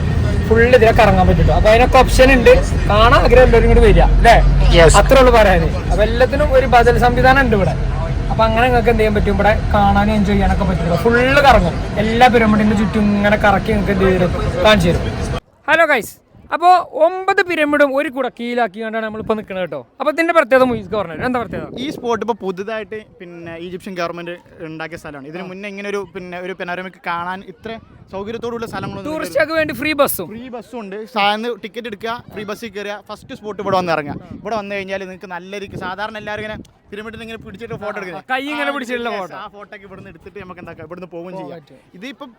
ഫുള്ള് ഇതിലൊക്കെ ഇറങ്ങാൻ പറ്റും അപ്പൊ അതിനൊക്കെ ഓപ്ഷൻ ഉണ്ട്. കാണാൻ ആഗ്രഹം എല്ലാവരും കൂടി വരിക അല്ലേ? അത്രേ ഉള്ളൂ പറയാന്. അപ്പൊ എല്ലാത്തിനും ഒരു ബദൽ സംവിധാനം ഉണ്ട് ഇവിടെ. അപ്പൊ അങ്ങനെ നിങ്ങൾക്ക് എന്ത് ചെയ്യാൻ പറ്റും? ഇവിടെ കാണാനും എൻജോയ് ചെയ്യാനൊക്കെ പറ്റും. ഫുള്ള് കറങ്ങും. എല്ലാ പിരമിഡിന്റെ ചുറ്റും ഇങ്ങനെ കറക്കി നിങ്ങൾക്ക് എന്ത് ചെയ്തു കാണിച്ചു തരും. ഹലോ ഗൈസ് അപ്പോൾ ഒമ്പത് പിരമിഡും ഒരു കുടക്കീലാക്കി കൊണ്ടാണ് നമ്മളിപ്പോൾ നിൽക്കുന്നത് കേട്ടോ. അപ്പോൾ ഇതിന്റെ പ്രത്യേകത മുയിസ്ക്ക് പറഞ്ഞു എന്താ പ്രത്യേകത? ഈ സ്പോട്ട് ഇപ്പോൾ പുതുതായിട്ട് പിന്നെ ഈജിപ്ഷ്യൻ ഗവൺമെന്റ് ഉണ്ടാക്കിയ സ്ഥലമാണ്. ഇതിന് മുന്നേ ഇങ്ങനെ ഒരു പിന്നെ ഒരു പെനാരമിക് കാണാൻ ഇത്ര സൗകര്യത്തോടുള്ള സ്ഥലങ്ങളും ടൂറിസ്റ്റുകൾക്ക് വേണ്ടി ഫ്രീ ബസ്സും. ഫ്രീ ബസ്സും ഉണ്ട്. സാധനം ടിക്കറ്റ് എടുക്കുക ഫ്രീ ബസ്സിൽ കയറുക. ഫസ്റ്റ് സ്പോട്ട് ഇവിടെ വന്ന് ഇറങ്ങുക. ഇവിടെ വന്നു കഴിഞ്ഞാൽ നിങ്ങൾക്ക് നല്ല രീതിക്ക് സാധാരണ എല്ലാവരും ഇങ്ങനെ പിരമിഡിൽ ഇങ്ങനെ പിടിച്ചിട്ട് ഫോട്ടോ എടുക്കുന്നത് കൈ ഇങ്ങനെ പിടിച്ചിട്ടുള്ള ഫോട്ടോ ആ ഫോട്ടോ ഒക്കെ ഇവിടുന്ന് എടുത്തിട്ട് നമുക്ക് എന്താക്കാം? ഇവിടുന്ന് പോകുകയും ചെയ്യാം. ഇതിപ്പം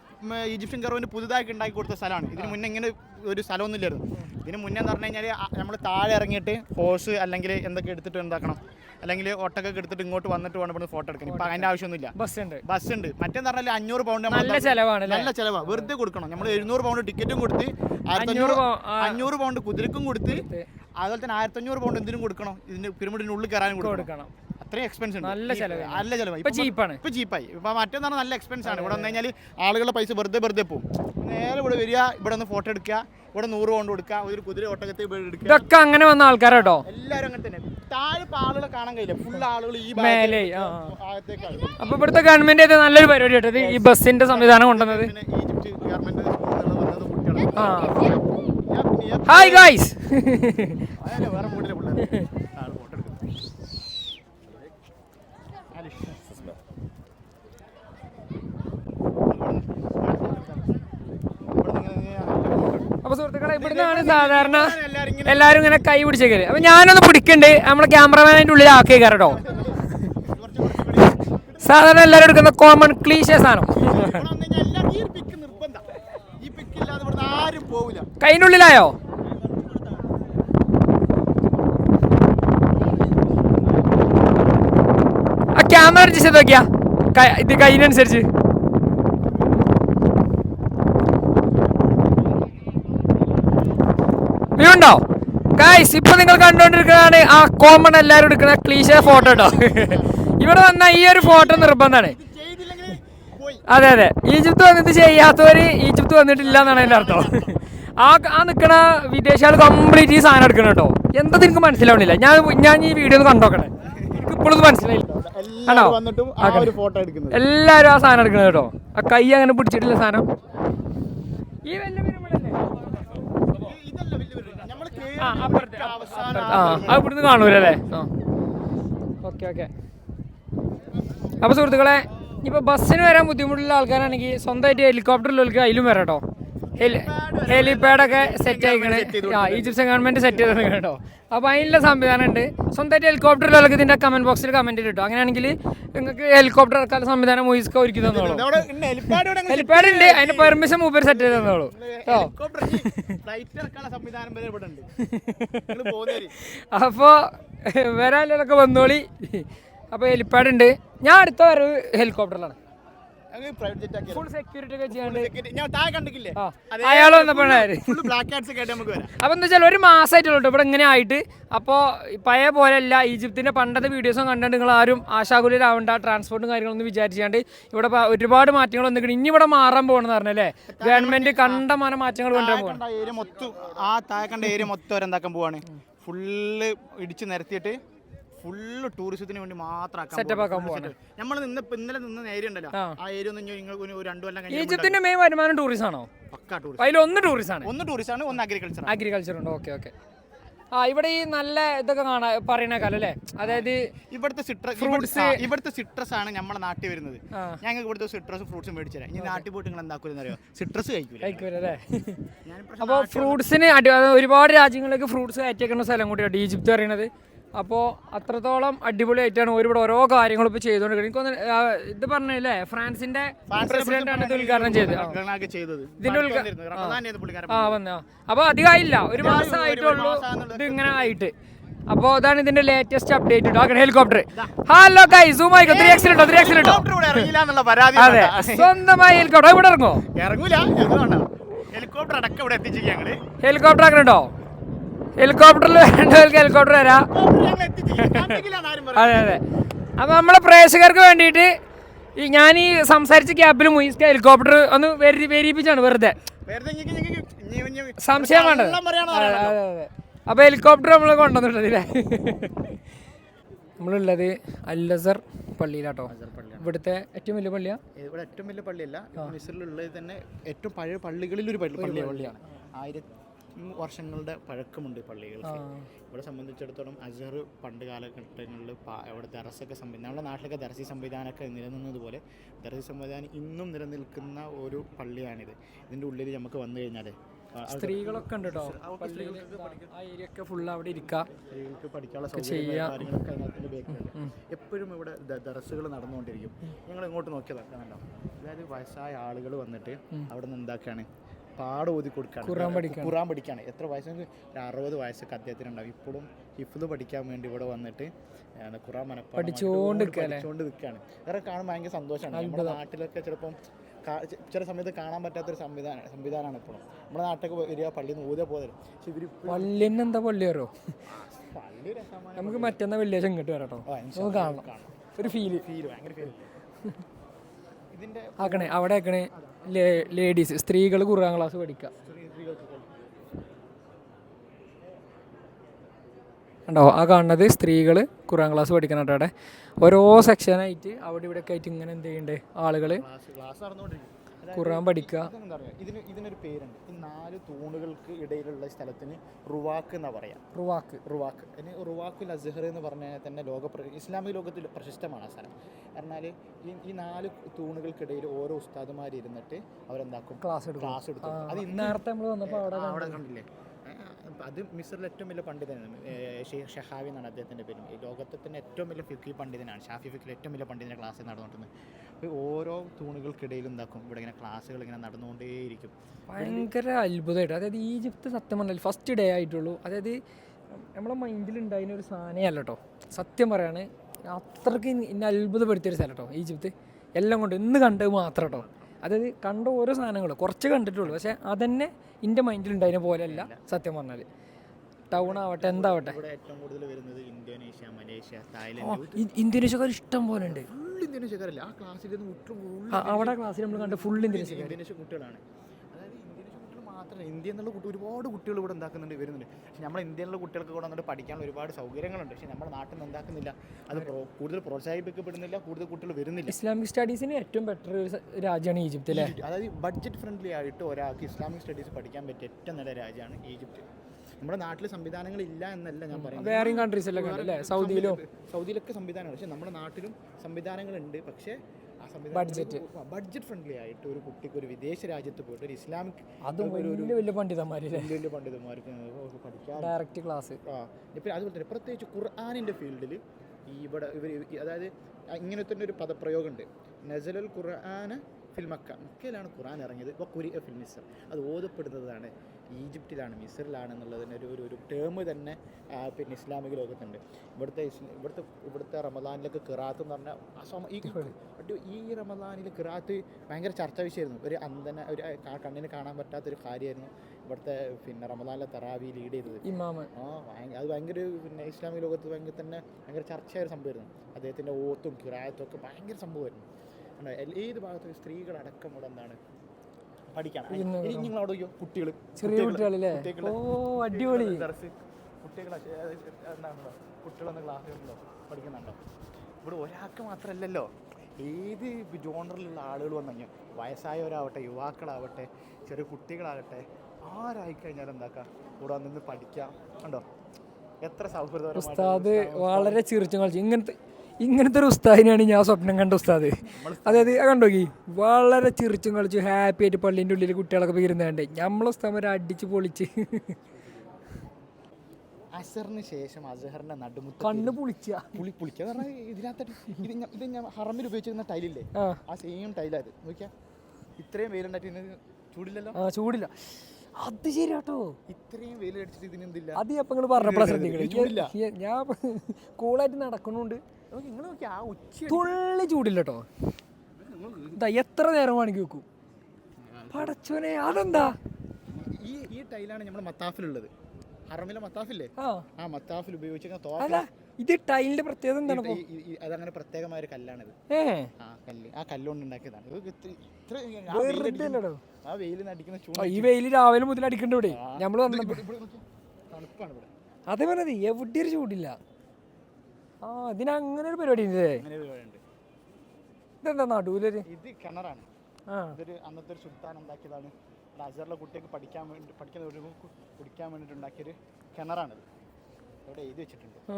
ഈജിപ്ഷ്യൻ ഗവൺമെന്റ് പുതുതായിട്ട് ഉണ്ടാക്കി കൊടുത്ത സ്ഥലമാണ്. ഇതിന് മുന്നേ ഇങ്ങനെ ഒരു സ്ഥലമൊന്നും ഇല്ലായിരുന്നു. ഇതിന് മുന്നേ എന്ന് പറഞ്ഞു കഴിഞ്ഞാൽ നമ്മൾ താഴെ ഇറങ്ങിയിട്ട് ഹോസ് അല്ലെങ്കിൽ എന്തൊക്കെ എടുത്തിട്ട് എന്താക്കണം? അല്ലെങ്കിൽ ഒട്ടൊക്കെ എടുത്തിട്ട് ഇങ്ങോട്ട് വന്നിട്ട് വേണം ഇവിടുന്ന് ഫോട്ടോ എടുക്കണം ഇപ്പം അതിന്റെ ആവശ്യമൊന്നുമില്ല ബസ് ഉണ്ട് ബസ് ഉണ്ട് മറ്റേന്ന് പറഞ്ഞാൽ അഞ്ഞൂറ് പൗണ്ട് നല്ല ചിലവാണ് നല്ല നല്ല ചെലവാണ് വെറുതെ കൊടുക്കണം. നമ്മൾ എഴുന്നൂറ് പൗണ്ട് ടിക്കറ്റും കൊടുത്ത് അഞ്ഞൂറ് പൗണ്ട് കുതിരക്കും കൊടുത്ത് അതുപോലെ തന്നെ ആയിരത്തി അഞ്ഞൂറ് പൗണ്ട് എന്തിനും കൊടുക്കണം. ഇതിന് പിരമിഡിന് ഉള്ളിൽ കയറാനും കൊടുക്കണം. അത്രയും എക്സ്പെൻസ് ഉണ്ട്. നല്ല ചെലവ്. നല്ല ചെലവ്. ഇപ്പൊ ചീപ്പാണ് ഇപ്പൊ ചീപ്പായി ഇപ്പൊ മറ്റൊന്നാണ് നല്ല എക്സ്പെൻസ് ആണ്. ഇവിടെ വന്നു കഴിഞ്ഞാൽ ആളുകളുടെ പൈസ വെറുതെ വെറുതെ പോകും നേരെ ഇവിടെ വരിക ഇവിടെ ഒന്ന് ഫോട്ടോ എടുക്കുക. ഇവിടെ നൂറ് കൊണ്ട് കൊടുക്കുക ഒരു കുതിര ഒട്ടകത്തിൽ എടുക്കുക ഇതൊക്കെ അങ്ങനെ വന്ന ആൾക്കാരാട്ടോ. എല്ലാവരും അങ്ങനെ തന്നെ. താഴെ ആളുകളെ കാണാൻ കഴിയില്ല. ഫുൾ ആളുകൾ ഈ മേലെ, ആ, ഭാഗത്തേക്കാണ് അപ്പൊ ഇവിടുത്തെ ഗവൺമെന്റ് നല്ലൊരു പരിപാടി കേട്ടത് ഈ ബസ്സിന്റെ സംവിധാനം കൊണ്ടുവന്നത്. പിന്നെ ഈജിപ്റ്റ് ഗവൺമെന്റ് സ്കൂളിൽ വന്നത് കുട്ടികളാണ്. ആ. ഞാൻ- ഞാൻ- ഹായ് ഗായ്സ് വേറെ മൂടിലെ പിള്ളേർ ആൾ ഫോട്ടോ എടുക്കുന്നു ആലിഷ്. ഇവിടുന്ന് ഇങ്ങനെ ഇങ്ങനെ നല്ല അപ്പൊ സുഹൃത്തുക്കളെ ഇവിടുന്നാണ് സാധാരണ എല്ലാരും ഇങ്ങനെ കൈ പിടിച്ചേക്കൽ അപ്പൊ ഞാനൊന്ന് പിടിക്കണ്ട്. നമ്മളെ ക്യാമറമാൻ അതിന്റെ ഉള്ളിൽ ആക്കി കേട്ടോ. സാധാരണ എല്ലാരും എടുക്കുന്ന കോമൺ ക്ലീശ സാധനം. കൈന്റെ ഉള്ളിലായോ ആ ക്യാമറ അഡ്ജസ്റ്റ് ചെയ്ത് നോക്കിയാ ഇത് കൈനനുസരിച്ച് വ്യൂ ഉണ്ടോ ഗായ്സ് ഇപ്പൊ നിങ്ങൾ കണ്ടുകൊണ്ടിരിക്കുന്നതാണ് ആ കോമൺ എല്ലാവരും എടുക്കുന്ന ക്ലീശ ഫോട്ടോ കേട്ടോ ഇവിടെ വന്ന ഈ ഒരു ഫോട്ടോ നിർബന്ധമാണ്. അതെ അതെ. ഈജിപ്ത് വന്നിട്ട് ചെയ്യാത്തവര് ഈജിപ്ത് വന്നിട്ടില്ല എന്നാണ് എന്റെ അർത്ഥം. ആ ആ നിൽക്കണ വിദേശികൾ കംപ്ലീറ്റ് ഈ സാധനം എടുക്കണം കേട്ടോ എന്താ എനിക്ക് മനസ്സിലാവണില്ല. ഞാൻ ഞാൻ ഈ വീഡിയോ ഒന്ന് കണ്ടോക്കണേ എനിക്ക് ഇപ്പോഴും മനസ്സിലായില്ല. ആണോ? എല്ലാവരും വന്നിട്ടും ആ എടുക്കുന്നത്. സാധനം എടുക്കണം കേട്ടോ ആ കൈ അങ്ങനെ പിടിച്ചിട്ടില്ല സാധനം. ഈ വലിയ പെരുമഴല്ലേ ഇതല്ല വലിയ പരിപാടി. നമ്മൾ ആ കേറി അപ്പുറത്തെ അവസാനം ആ അത് ഇവിടുന്ന് കാണൂലല്ലേ? ആ. Okay okay. അപ്പോൾ സുഹൃത്തുക്കളെ ഇപ്പോൾ ബസ്സിന് വരാൻ ബുദ്ധിമുട്ടുള്ള ആൾക്കാരാണെങ്കിൽ സ്വന്തമായിട്ട് ഹെലികോപ്റ്ററിൽ അതിലും വരാം കേട്ടോ. ഹെലി ഹെലിപാഡൊക്കെ സെറ്റ് ആയിക്കണേ ആ ഈജിപ്ഷ്യൻ ഗവൺമെന്റ് സെറ്റ് ചെയ്തത് കേട്ടോ. അപ്പോൾ അതിനുള്ള സംവിധാനം ഉണ്ട് സ്വന്തമായിട്ട് ഹെലികോപ്റ്ററിലൊക്കെ ഇതിന്റെ കമന്റ് ബോക്സിൽ കമന്റ് കിട്ടും. അങ്ങനെയാണെങ്കിൽ നിങ്ങൾക്ക് ഹെലികോപ്റ്റർ ഇറക്കാനുള്ള സംവിധാനം മൂവീസ്ക്ക് ഒരുക്കി തന്നോളൂ ഹെലിപാഡ് ഉണ്ട്. അതിന്റെ പെർമിഷൻ മൂപ്പർ സെറ്റ് ചെയ്ത് തന്നോളൂ. അപ്പോൾ വരാനിലൊക്കെ വന്നോളി. അപ്പോൾ ഹെലിപാഡ് ഉണ്ട്. ഞാൻ അടുത്ത വരവ് ഹെലികോപ്റ്ററിലാണ് ഫുൾ സെക്യൂരിറ്റി ഒക്കെ ചെയ്യാണ്ട് ഞാൻ താഴെ കണ്ടിട്ടില്ലേ? ആ അയാൾ വന്നപ്പോഴായിരുന്നു ഫുള്ള് ബ്ലാക്ക് ആർട്സ് കേട്ട് നമുക്ക് വരാം. അപ്പോൾ എന്താ വെച്ചാൽ ഒരു മാസമായിട്ടുള്ളൂ ഇവിടെ ഇങ്ങനെ ആയിട്ട്. അപ്പോൾ പഴയ പോലെയല്ല ഈജിപ്തിന്റെ പണ്ടത്തെ വീഡിയോസും കണ്ടിട്ട് നിങ്ങൾ ആരും ആശാകുലരാവണ്ട ട്രാൻസ്പോർട്ടും കാര്യങ്ങളൊന്നും വിചാരിച്ചാണ്ട് ഇവിടെ ഒരുപാട് മാറ്റങ്ങൾ വന്നിട്ടുണ്ട് ഇനി ഇവിടെ മാറാൻ പോകണമെന്ന് പറഞ്ഞല്ലേ? ഗവൺമെന്റ് കണ്ടമാനം മാറ്റങ്ങൾ കൊണ്ടുവരാൻ പോകണം ആ താഴെ കണ്ട ഏരിയ മൊത്തം അവരെന്താക്കാൻ പോവാണ്? ഫുള്ള് ഇടിച്ചു നിരത്തിയിട്ട് ഫുള്ള് ടൂറിസത്തിന് വേണ്ടി മാത്രം. നമ്മൾ നിന്ന് ഇന്നലെ നിന്ന് ഏരിയ ഉണ്ടല്ലോ. ആ. ഏരിയ ഒന്നും നിങ്ങൾ ഒരു രണ്ടു കൊല്ലം ഈജിപ്തിന്റെ മെയിൻ വരുമാനം ടൂറിസം ആണോ? പക്കാ ഒന്ന് ടൂറിസം ആണ്. ഒന്ന് ടൂറിസം ആണ് ഒന്ന് അഗ്രികൾച്ചർ അഗ്രികൾച്ചർ ഉണ്ട്. ഓക്കെ ഓക്കെ ആ ഇവിടെ ഈ നല്ല ഇതൊക്കെ കാണാ പറയണേക്കാലം അല്ലേ? അതായത് ഇവിടുത്തെ സിട്രസ് ഫ്രൂട്ട്സ് ഇവിടുത്തെ സിട്രസ് ആണ് നമ്മുടെ നാട്ടിൽ വരുന്നത്. ഞങ്ങൾ ഞങ്ങൾക്ക് ഇവിടുത്തെ സിട്രസ് ഫ്രൂട്ട്സ് മേടിച്ചു തരാം ഇനി നാട്ടിൽ പോയിട്ട് നിങ്ങൾ എന്താക്കൂലെന്ന് അറിയോ? സിട്രസ് കഴിക്കൂല? കഴിക്കൂല അല്ലേ? അപ്പോൾ ഫ്രൂട്ട്സിന് ഒരുപാട് രാജ്യങ്ങളിലേക്ക് ഫ്രൂട്ട്സ് കയറ്റിയേക്കുന്ന സ്ഥലം കൂടിയാണ് ഈജിപ്ത് പറയുന്നത്. അപ്പോൾ അത്രത്തോളം അടിപൊളിയായിട്ടാണ് ഒരുപാട് ഓരോ കാര്യങ്ങളും ഇപ്പോൾ ചെയ്തുകൊണ്ടിരിക്കുന്നത് എനിക്കൊന്ന് ഇത് പറഞ്ഞല്ലേ ഫ്രാൻസിന്റെ പ്രസിഡന്റ് ആണ് ഇത് ഉദ്ഘാടനം ചെയ്തത്. ഇതിന്റെ ആ. വന്ന. അപ്പോൾ അധികമായില്ല ഒരു മാസം ആയിട്ടുള്ളൂ ഇത് ഇങ്ങനെ ആയിട്ട്. അപ്പോൾ അതാണ് ഇതിന്റെ ലേറ്റസ്റ്റ് അപ്ഡേറ്റ് കേട്ടോ അങ്ങനെ ഹെലികോപ്റ്റർ ഹലോ കൈ സൂം ആയിക്കോ? ത്രീ എക്സിൽ ഉണ്ടോ ത്രീ എക്സിൽ ഉണ്ടോ അതെ. സ്വന്തമായി ഹെലികോപ്റ്റർ ഇവിടെ ഇറങ്ങോ? ഇറങ്ങൂല. ഹെലികോപ്റ്റർ അടക്കം ഇവിടെ ഞങ്ങൾ ഹെലികോപ്റ്റർ അങ്ങനെ ഉണ്ടോ ഹെലികോപ്റ്ററിൽ വേണ്ടവർക്ക് ഹെലികോപ്റ്റർ വരാം. അതെ അതെ. അപ്പോൾ നമ്മളെ പ്രേക്ഷകർക്ക് വേണ്ടിയിട്ട് ഈ ഞാൻ ഈ സംസാരിച്ച ക്യാപ്പിൽ മുയിസ്ക്ക് ഹെലികോപ്റ്റർ ഒന്ന് വെരി വെരിപ്പിച്ചാണ് വെറുതെ. സംശയം വേണ്ടത്. അതെ അപ്പോൾ ഹെലികോപ്റ്റർ നമ്മൾ കൊണ്ടുവന്നിട്ടില്ലേ നമ്മളുള്ളത് അല്ലസർ പള്ളിയിലാട്ടോ. ഇവിടുത്തെ ഏറ്റവും വലിയ പള്ളിയാ? ഇവിടെ ഏറ്റവും വലിയ പള്ളിയല്ല. തന്നെ ഏറ്റവും പഴയ പള്ളികളിൽ ഒരു പള്ളി പള്ളി- പള്ളിയാണ്. ആയിരത്തി വർഷങ്ങളുടെ പഴക്കമുണ്ട് ഈ പള്ളികൾക്ക്. ഇവിടെ സംബന്ധിച്ചിടത്തോളം അജർ പണ്ട് കാലഘട്ടങ്ങളിൽ അവിടെ ദറസൊക്കെ സംവിധാനം നമ്മുടെ നാട്ടിലൊക്കെ ദർസി സംവിധാനമൊക്കെ നിലനിന്നതുപോലെ ദർസി സംവിധാനം ഇന്നും നിലനിൽക്കുന്ന ഒരു പള്ളിയാണിത്. ഇതിന്റെ ഉള്ളിൽ നമുക്ക് വന്നു കഴിഞ്ഞാൽ സ്ത്രീകളൊക്കെ ഉണ്ട് കേട്ടോ ആ ഏരിയ ഒക്കെ ഫുള്ള് അവിടെ ഇരിക്കാം. സ്ത്രീകൾക്ക് പഠിക്കാനുള്ള സൗകര്യങ്ങളും കാര്യങ്ങളൊക്കെ എപ്പോഴും ഇവിടെ ദറസുകൾ നടന്നുകൊണ്ടിരിക്കും. ഞങ്ങൾ ഇങ്ങോട്ട് നോക്കിയതാണ് അതായത് വയസ്സായ ആളുകൾ വന്നിട്ട് അവിടെ നിന്ന് എന്താക്കുകയാണ് പാഠം ഓതി കൊടുക്കുകയാണ്. ഖുറാൻ പഠിക്കുകയാണ് എത്ര വയസ്സ് ഒരു അറുപത് വയസ്സൊക്കെ അദ്ദേഹത്തിന് ഉണ്ടാവും ഇപ്പോഴും ഹിഫ്ദ് പഠിക്കാൻ വേണ്ടി ഇവിടെ വന്നിട്ട് ഖുറാൻ മനപ്പാഠം പഠിച്ചുകൊണ്ട്. പഠിച്ചുകൊണ്ട് നിൽക്കുകയാണ് അതൊക്കെ കാണാൻ ഭയങ്കര സന്തോഷമാണ്. നമ്മുടെ നാട്ടിലൊക്കെ ചിലപ്പം ചില സമയത്ത് കാണാൻ പറ്റാത്തൊരു സംവിധാനം സംവിധാനമാണ് ഇപ്പോഴും. നമ്മുടെ നാട്ടിലൊക്കെ വരിക പള്ളിയിൽ നിന്ന് ഊതിയാൽ പോലെ പക്ഷെ ഇവർ പള്ളിന് എന്താ പള്ളി വരോ നമുക്ക് മറ്റന്നാ വെള്ളിയാഴ്ച ഇങ്ങോട്ട് വരാട്ടോ കാണാം നമുക്ക് കാണണം ഒരു ഫീൽ ഫീൽ ഭയങ്കര ഫീൽ ഇതിന്റെ ആക്കണേ അവിടെ ആക്കണേ. ലേഡീസ് സ്ത്രീകൾ ഖുർആൻ ക്ലാസ് പഠിക്കുക ഉണ്ടോ ആ കാണുന്നത് സ്ത്രീകൾ കുറാം ക്ലാസ് പഠിക്കണം കേട്ടോ അവിടെ ഓരോ സെക്ഷനായിട്ട് അവിടെ ഇവിടെ ഒക്കെ ആയിട്ട് ഇങ്ങനെ എന്ത് ചെയ്യുന്നുണ്ട് ആളുകൾ ഖുർആൻ പഠിക്കുക. ഇതിന് ഇതിനൊരു പേരുണ്ട്. ഈ നാല് തൂണുകൾക്ക് ഇടയിലുള്ള സ്ഥലത്തിന് റുവാക്ക് എന്നാ പറയാ. റുവാക്ക്. റുവാക്ക്. അതിന് റുവാക്കുൽ അസ്ഹർ എന്ന് പറഞ്ഞാൽ തന്നെ ലോക ഇസ്ലാമിക ലോകത്തിൽ പ്രശസ്തമാണ് ആ സ്ഥലം. എന്നാൽ ഈ ഈ നാല് തൂണുകൾക്കിടയിൽ ഓരോ ഉസ്താദുമാർ ഇരുന്നിട്ട് അവരെന്താക്കും? ക്ലാസ് എടുക്കും. ക്ലാസ് എടുക്കും അത് നേരത്തെ നമ്മൾ വന്നപ്പോൾ അവിടെ കണ്ടില്ലേ? അത് മിസ്രിലെ ഏറ്റവും വലിയ പണ്ഡിതനാണ്. ഷഹാവി എന്നാണ് അദ്ദേഹത്തിന്റെ പേരും. ഈ ലോകത്തെ തന്നെ ഏറ്റവും വലിയ ഫിക്കി പണ്ഡിതനാണ്. ഷാഫി ഫിക്കിൽ ഏറ്റവും വലിയ പണ്ഡിതന്റെ ക്ലാസ് നടന്നുകൊണ്ടിരുന്നത്. അപ്പോൾ ഓരോ തൂണുകൾക്കിടയിലും എന്താക്കും? ഇവിടെ ഇങ്ങനെ ക്ലാസ്സുകൾ ഇങ്ങനെ നടന്നുകൊണ്ടേയിരിക്കും. ഭയങ്കര അത്ഭുതമായിട്ട് അതായത് ഈജിപ്ത് സത്യം പറഞ്ഞാൽ ഫസ്റ്റ് ഡേ ആയിട്ടുള്ളൂ. അതായത് നമ്മളെ മൈൻഡിൽ ഉണ്ടായിരുന്ന ഒരു സാധനമല്ല കേട്ടോ സത്യം പറയാണ് അത്രയ്ക്ക് എന്നെ അത്ഭുതപ്പെടുത്തിയൊരു സ്ഥലം കേട്ടോ ഈജിപ്ത്. എല്ലാം കൊണ്ട് ഇന്ന് കണ്ടത് മാത്രം കേട്ടോ അതായത് കണ്ട ഓരോ സാധനങ്ങളും കുറച്ച് കണ്ടിട്ടുള്ളൂ. പക്ഷേ അതന്നെ എന്റെ മൈൻഡിൽ ഉണ്ടായിരുന്ന പോലെയല്ല സത്യം പറഞ്ഞാൽ ടൗൺ ആവട്ടെ എന്താവട്ടെ. ഏറ്റവും കൂടുതൽ വരുന്നത് ഇന്തോനേഷ്യ മലേഷ്യ തായ്ലൻഡ്. ഇന്തോനേഷ്യക്കാർ ഇഷ്ടം പോലെ ഉണ്ട്. ഫുൾ ഇന്തോനേഷ്യക്കാരല്ല? ആ ക്ലാസ്സിൽ അവിടെ ക്ലാസ്സിൽ നമ്മൾ കണ്ട ഫുൾ ഇന്ത്യൻ ഇന്തോനേഷ്യ കുട്ടികളാണ്. മാത്രമല്ല ഇന്ത്യ എന്നുള്ള കുട്ടി ഒരുപാട് കുട്ടികൾ ഇവിടെ എന്താക്കുന്നുണ്ട് വരുന്നുണ്ട്. പക്ഷെ നമ്മുടെ ഇന്ത്യയിലുള്ള കുട്ടികൾക്ക് കൂടെ വന്നിട്ട് പഠിക്കാനുള്ള ഒരുപാട് സൗകര്യങ്ങളുണ്ട്. പക്ഷേ നമ്മുടെ നാട്ടിൽ നിന്ന് എന്താക്കുന്നില്ല. അത് കൂടുതൽ പ്രോത്സാഹിപ്പിക്കപ്പെടുന്നില്ല കൂടുതൽ കുട്ടികൾ വരുന്നില്ല. ഇസ്ലാമിക് സ്റ്റഡീസിന് ഏറ്റവും ബെറ്റർ രാജ്യമാണ് ഈജിപ്ത് അല്ലേ? അതായത് ബഡ്ജറ്റ് ഫ്രണ്ട്ലി ആയിട്ട് ഒരാൾക്ക് ഇസ്ലാമിക് സ്റ്റഡീസ് പഠിക്കാൻ പറ്റിയ ഏറ്റവും നല്ല രാജ്യമാണ് ഈജിപ്ത്. നമ്മുടെ നാട്ടിൽ സംവിധാനങ്ങൾ ഇല്ല എന്നല്ല ഞാൻ പറയുന്നത്. വേറെ കൺട്രീസ് എല്ലാം ഉണ്ട് അല്ലേ സൗദിയിലും. സൗദിയിലൊക്കെ സംവിധാനങ്ങൾ പക്ഷേ നമ്മുടെ നാട്ടിലും സംവിധാനങ്ങളുണ്ട്. പക്ഷേ Budget. ബഡ്ജറ്റ്. ഫ്രണ്ട്ലി ആയിട്ട് ഒരു കുട്ടിക്ക് ഒരു വിദേശ രാജ്യത്ത് പോയിട്ട് ഒരു ഇസ്ലാമിക് അതും വലിയ വലിയ പണ്ഡിതന്മാരില്ലേ വലിയ വലിയ പണ്ഡിതന്മാർക്ക് പഠിക്കാൻ ഡയറക്റ്റ് ക്ലാസ് ആ ഇപ്പം അതുപോലെ തന്നെ പ്രത്യേകിച്ച് ഖുർആാനിന്റെ ഫീൽഡിൽ ഈ ഇവിടെ ഇവർ അതായത് ഇങ്ങനെ തന്നെ ഒരു പദപ്രയോഗമുണ്ട്. നസലുൽ ഖുർആന ഫിൽ മക്ക. മക്കയിലാണ് ഖുർആൻ ഇറങ്ങിയത്. ഇപ്പോൾ കുരി ഫിൽ മിസർ. അത് ഓതപ്പെടുന്നതാണ്. ഈജിപ്തിലാണ് മിസറിലാണ് എന്നുള്ളതിന് ഒരു ഒരു ടേം തന്നെ പിന്നെ ഇസ്ലാമിക ലോകത്തുണ്ട്. ഇവിടുത്തെ ഇവിടുത്തെ ഇവിടുത്തെ റമദാനിലൊക്കെ കിറാത്ത് എന്ന് പറഞ്ഞാൽ ഈ ഈ റമദാനിൽ കിറാത്ത് ഭയങ്കര ചർച്ച വിഷയമായിരുന്നു. ഒരു അന്ധന ഒരു കണ്ണിന് കാണാൻ പറ്റാത്തൊരു കാര്യമായിരുന്നു ഇവിടുത്തെ പിന്നെ റമദാനിലെ തറാവി ലീഡ് ചെയ്തത്. ഇമാമ. ആ അത് ഭയങ്കര പിന്നെ ഇസ്ലാമിക ലോകത്ത് ഭയങ്കര തന്നെ ഭയങ്കര ചർച്ചയായ ഒരു സംഭവമായിരുന്നു. അദ്ദേഹത്തിന്റെ ഓത്തും ഖിറാഅത്തും ഒക്കെ ഭയങ്കര സംഭവമായിരുന്നു. ഏത് ഭാഗത്തും സ്ത്രീകളടക്കം ഇവിടെ എന്താണ് പഠിക്കാൻ ഇന്ന് ഇനി നിങ്ങൾ അവിടെ കുട്ടികൾ ചെറിയ കുട്ടികളല്ലേ? ഓ അടിപൊളി. കുട്ടികളെ എന്താണല്ലോ? കുട്ടികളൊന്ന് ക്ലാസ്സിലുണ്ടല്ലോ പഠിക്കുന്നുണ്ടോ? ഇവിടെ ഒരാൾക്ക് മാത്രമല്ലല്ലോ ഏത് ജോണറിലുള്ള ആളുകൾ വന്നു വയസ്സായവരാവട്ടെ യുവാക്കളാവട്ടെ ചെറിയ കുട്ടികളാകട്ടെ ആരായി കഴിഞ്ഞാൽ എന്താക്കാം? കൂടെ നിന്ന് പഠിക്കാം. കണ്ടോ? എത്ര സൗഹൃദം വളരെ ചിരിച്ചു കളിച്ചു. ഇങ്ങനത്തെ ഇങ്ങനത്തെ ഒരു ഉസ്താദിനെയാണ് ഞാൻ സ്വപ്നം കണ്ട ഉസ്താദ്. അതായത് ആ കണ്ടോക്കി വളരെ ചിരിച്ചും കളിച്ചു ഹാപ്പി ആയിട്ട് പള്ളീന്റെ ഉള്ളിൽ കുട്ടികളൊക്കെ ഇരുന്നുണ്ട് നമ്മളെ ഉസ്താദ് അടിച്ച് പൊളിച്ച്. അസറിന് ശേഷം അസഹറിന്റെ നടുമുത്ത കണ്ണ് പുളിച്ച. പുളി പുളിക്കുക പറഞ്ഞാൽ ഇതിനകത്ത് ഇത് ഞാൻ ഇത് ഞാൻ ഹറമിൽ ഉപയോഗിച്ചിരുന്ന ടൈലില്ലേ? ആ. ആ സെയിം ടൈലായത് നോക്കിയാ? ഇത്രയും വെയിലുണ്ടായിട്ട് ഇതിന് ചൂടില്ലല്ലോ? ആ ചൂടില്ല. അത് ശരിയാട്ടോ. ഇത്രയും വെയിൽ അടിച്ചിട്ട് ഇതിനെന്തില്ല അത് ഞാൻ നിങ്ങൾ പറഞ്ഞപ്പോഴാണ് ശ്രദ്ധിക്കണേ. ചൂടില്ല. ഈ- ഞാൻ കൂളായിട്ട് നടക്കണുണ്ട്. തുള്ളി ചൂടില്ല കേട്ടോ ഇതാ എത്ര നേരം വേണമെങ്കിൽ വെക്കും. പടച്ചോനെ അതെന്താ? ഈ ഈ ടൈലാണ് നമ്മുടെ മത്താഫിലുള്ളത്. ഹറമിലെ മത്താഫില്ലേ? ആ. മത്താഫിൽ ഉപയോഗിച്ചിരിക്കുന്ന ഇത് ടൈലിന്റെ പ്രത്യേകത എന്താണ് അതങ്ങനെ പ്രത്യേകമായ ഒരു കല്ലാണിത്. ഇത് ആ കല്ല്. ആ കല്ലുകൊണ്ട് ഉണ്ടാക്കിയതാണ്. ആ വെയിലിൽ അടിക്കുന്ന ചൂട് ഈ വെയിൽ രാവിലെ മുതൽ അടിക്കണ്ട ഇവിടെ. നമ്മൾ. തണുപ്പാണ് ഇവിടെ. അതേ പറഞ്ഞത് എവിടെ ഒരു ചൂടില്ല. ആ ഇതിന് അങ്ങനെ ഒരു പരിപാടി ഉണ്ട് അങ്ങനെ ഒരു വഴിയുണ്ട് ഇതെന്താ നടുവിലൊരു ഇത് കിണറാണ്. ആ. ഇതൊരു അന്നത്തെ ഒരു സുൽത്താൻ ഉണ്ടാക്കിയതാണ്. അസറിലെ കുട്ടികൾക്ക് പഠിക്കാൻ വേണ്ടി പഠിക്കുന്ന ഒരു കുടിക്കാൻ വേണ്ടിയിട്ട് ഉണ്ടാക്കിയൊരു കിണറാണിത്. ഇവിടെ എഴുതി വെച്ചിട്ടുണ്ട്. ഓ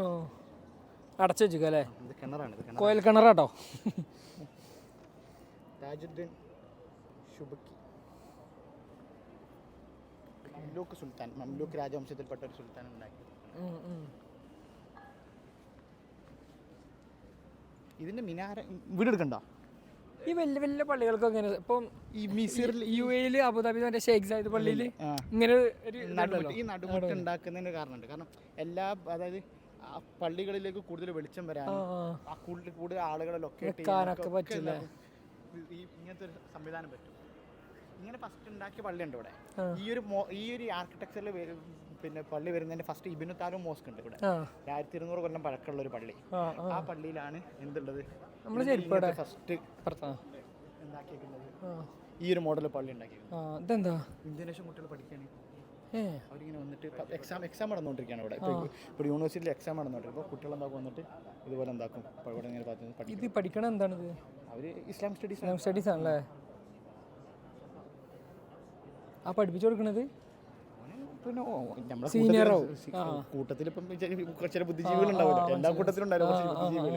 അടച്ചു വെച്ചിക്കോ അല്ലേ? ഇത് കിണറാണിത് കിണർ കോയൽ കിണറാട്ടോ. താജുദ്ദീൻ ഷുബക്കി മംലൂക്ക് സുൽത്താൻ മംലൂക്ക് രാജവംശത്തിൽപ്പെട്ട ഒരു സുൽത്താൻ ഉണ്ടാക്കി. ഉം, ഉം. ഇതിന്റെ മിനാര വീടെടുക്കണ്ട? ഈ വലിയ വലിയ പള്ളികൾക്ക് ഇങ്ങനെ ഇപ്പം ഈ മിസിറിൽ യു എയിൽ അബുദാബി മറ്റേ ഷേഖ് സായിദ് പള്ളിയിൽ. ഇങ്ങനെ ഒരു ഈ നടുമുട്ട് ഉണ്ടാക്കുന്നതിന് കാരണമുണ്ട്. കാരണം എല്ലാ അതായത് പള്ളികളിലേക്ക് കൂടുതൽ വെളിച്ചം വരാൻ കൂടുതൽ കൂടുതൽ ആളുകളെ ലൊക്കേറ്റ് നിൽക്കാനൊക്കെ പറ്റില്ല. ഈ ഇങ്ങനത്തെ ഒരു സംവിധാനം പറ്റും. ഇങ്ങനെ ഫസ്റ്റ് ഉണ്ടാക്കിയ പള്ളിയുണ്ട് ഇവിടെ. ഈ ഒരു ഈ ഒരു ആർക്കിടെക്ചറിൽ പിന്നെ പള്ളി വരുന്നതിന്റെ ഫസ്റ്റ് ഇബിനു താലു മോസ്ക് ഉണ്ട് ഇവിടെ. ആയിരത്തി ഇരുന്നൂറ് കൊല്ലം പഴക്കമുള്ള ഒരു പള്ളി. ആ പള്ളിയിലാണ് എന്തുള്ളത്? ഫസ്റ്റ് ഈ ഒരു മോഡൽ പള്ളി ഉണ്ടാക്കിയത് ഇതെന്താ? കുട്ടികൾ പഠിക്കുകയാണ്. അവരിങ്ങനെ വന്നിട്ട് എക്സാം എക്സാം നടന്നുകൊണ്ടിരിക്കുകയാണ് ഇവിടെ. ഇപ്പോൾ യൂണിവേഴ്സിറ്റിയിൽ എക്സാം നടന്നുകൊണ്ടിരിക്കും അപ്പോൾ കുട്ടികൾ എന്താക്കും വന്നിട്ട് ഇതുപോലെ എന്താക്കും. അപ്പോൾ ഇവിടെ ഇങ്ങനെ പഠിക്കും ഇത് പഠിക്കണം എന്താണ് അവർ ഇസ്ലാം സ്റ്റഡീസ് ഇസ്ലാം സ്റ്റഡീസ് ആണല്ലേ? ആ പഠിപ്പിച്ചു കൊടുക്കണത്? പിന്നെ ഓ, നമ്മളെ Senior കൂട്ടത്തിൽ ആവും. സി- ആ. കൂട്ടത്തിൽ ഇപ്പം ചില ഉണ്ടാവില്ല എല്ലാ കൂട്ടത്തിലും ഉണ്ടാവില്ല കുറച്ച് ആ, ആ, ബുദ്ധിജീവികൾ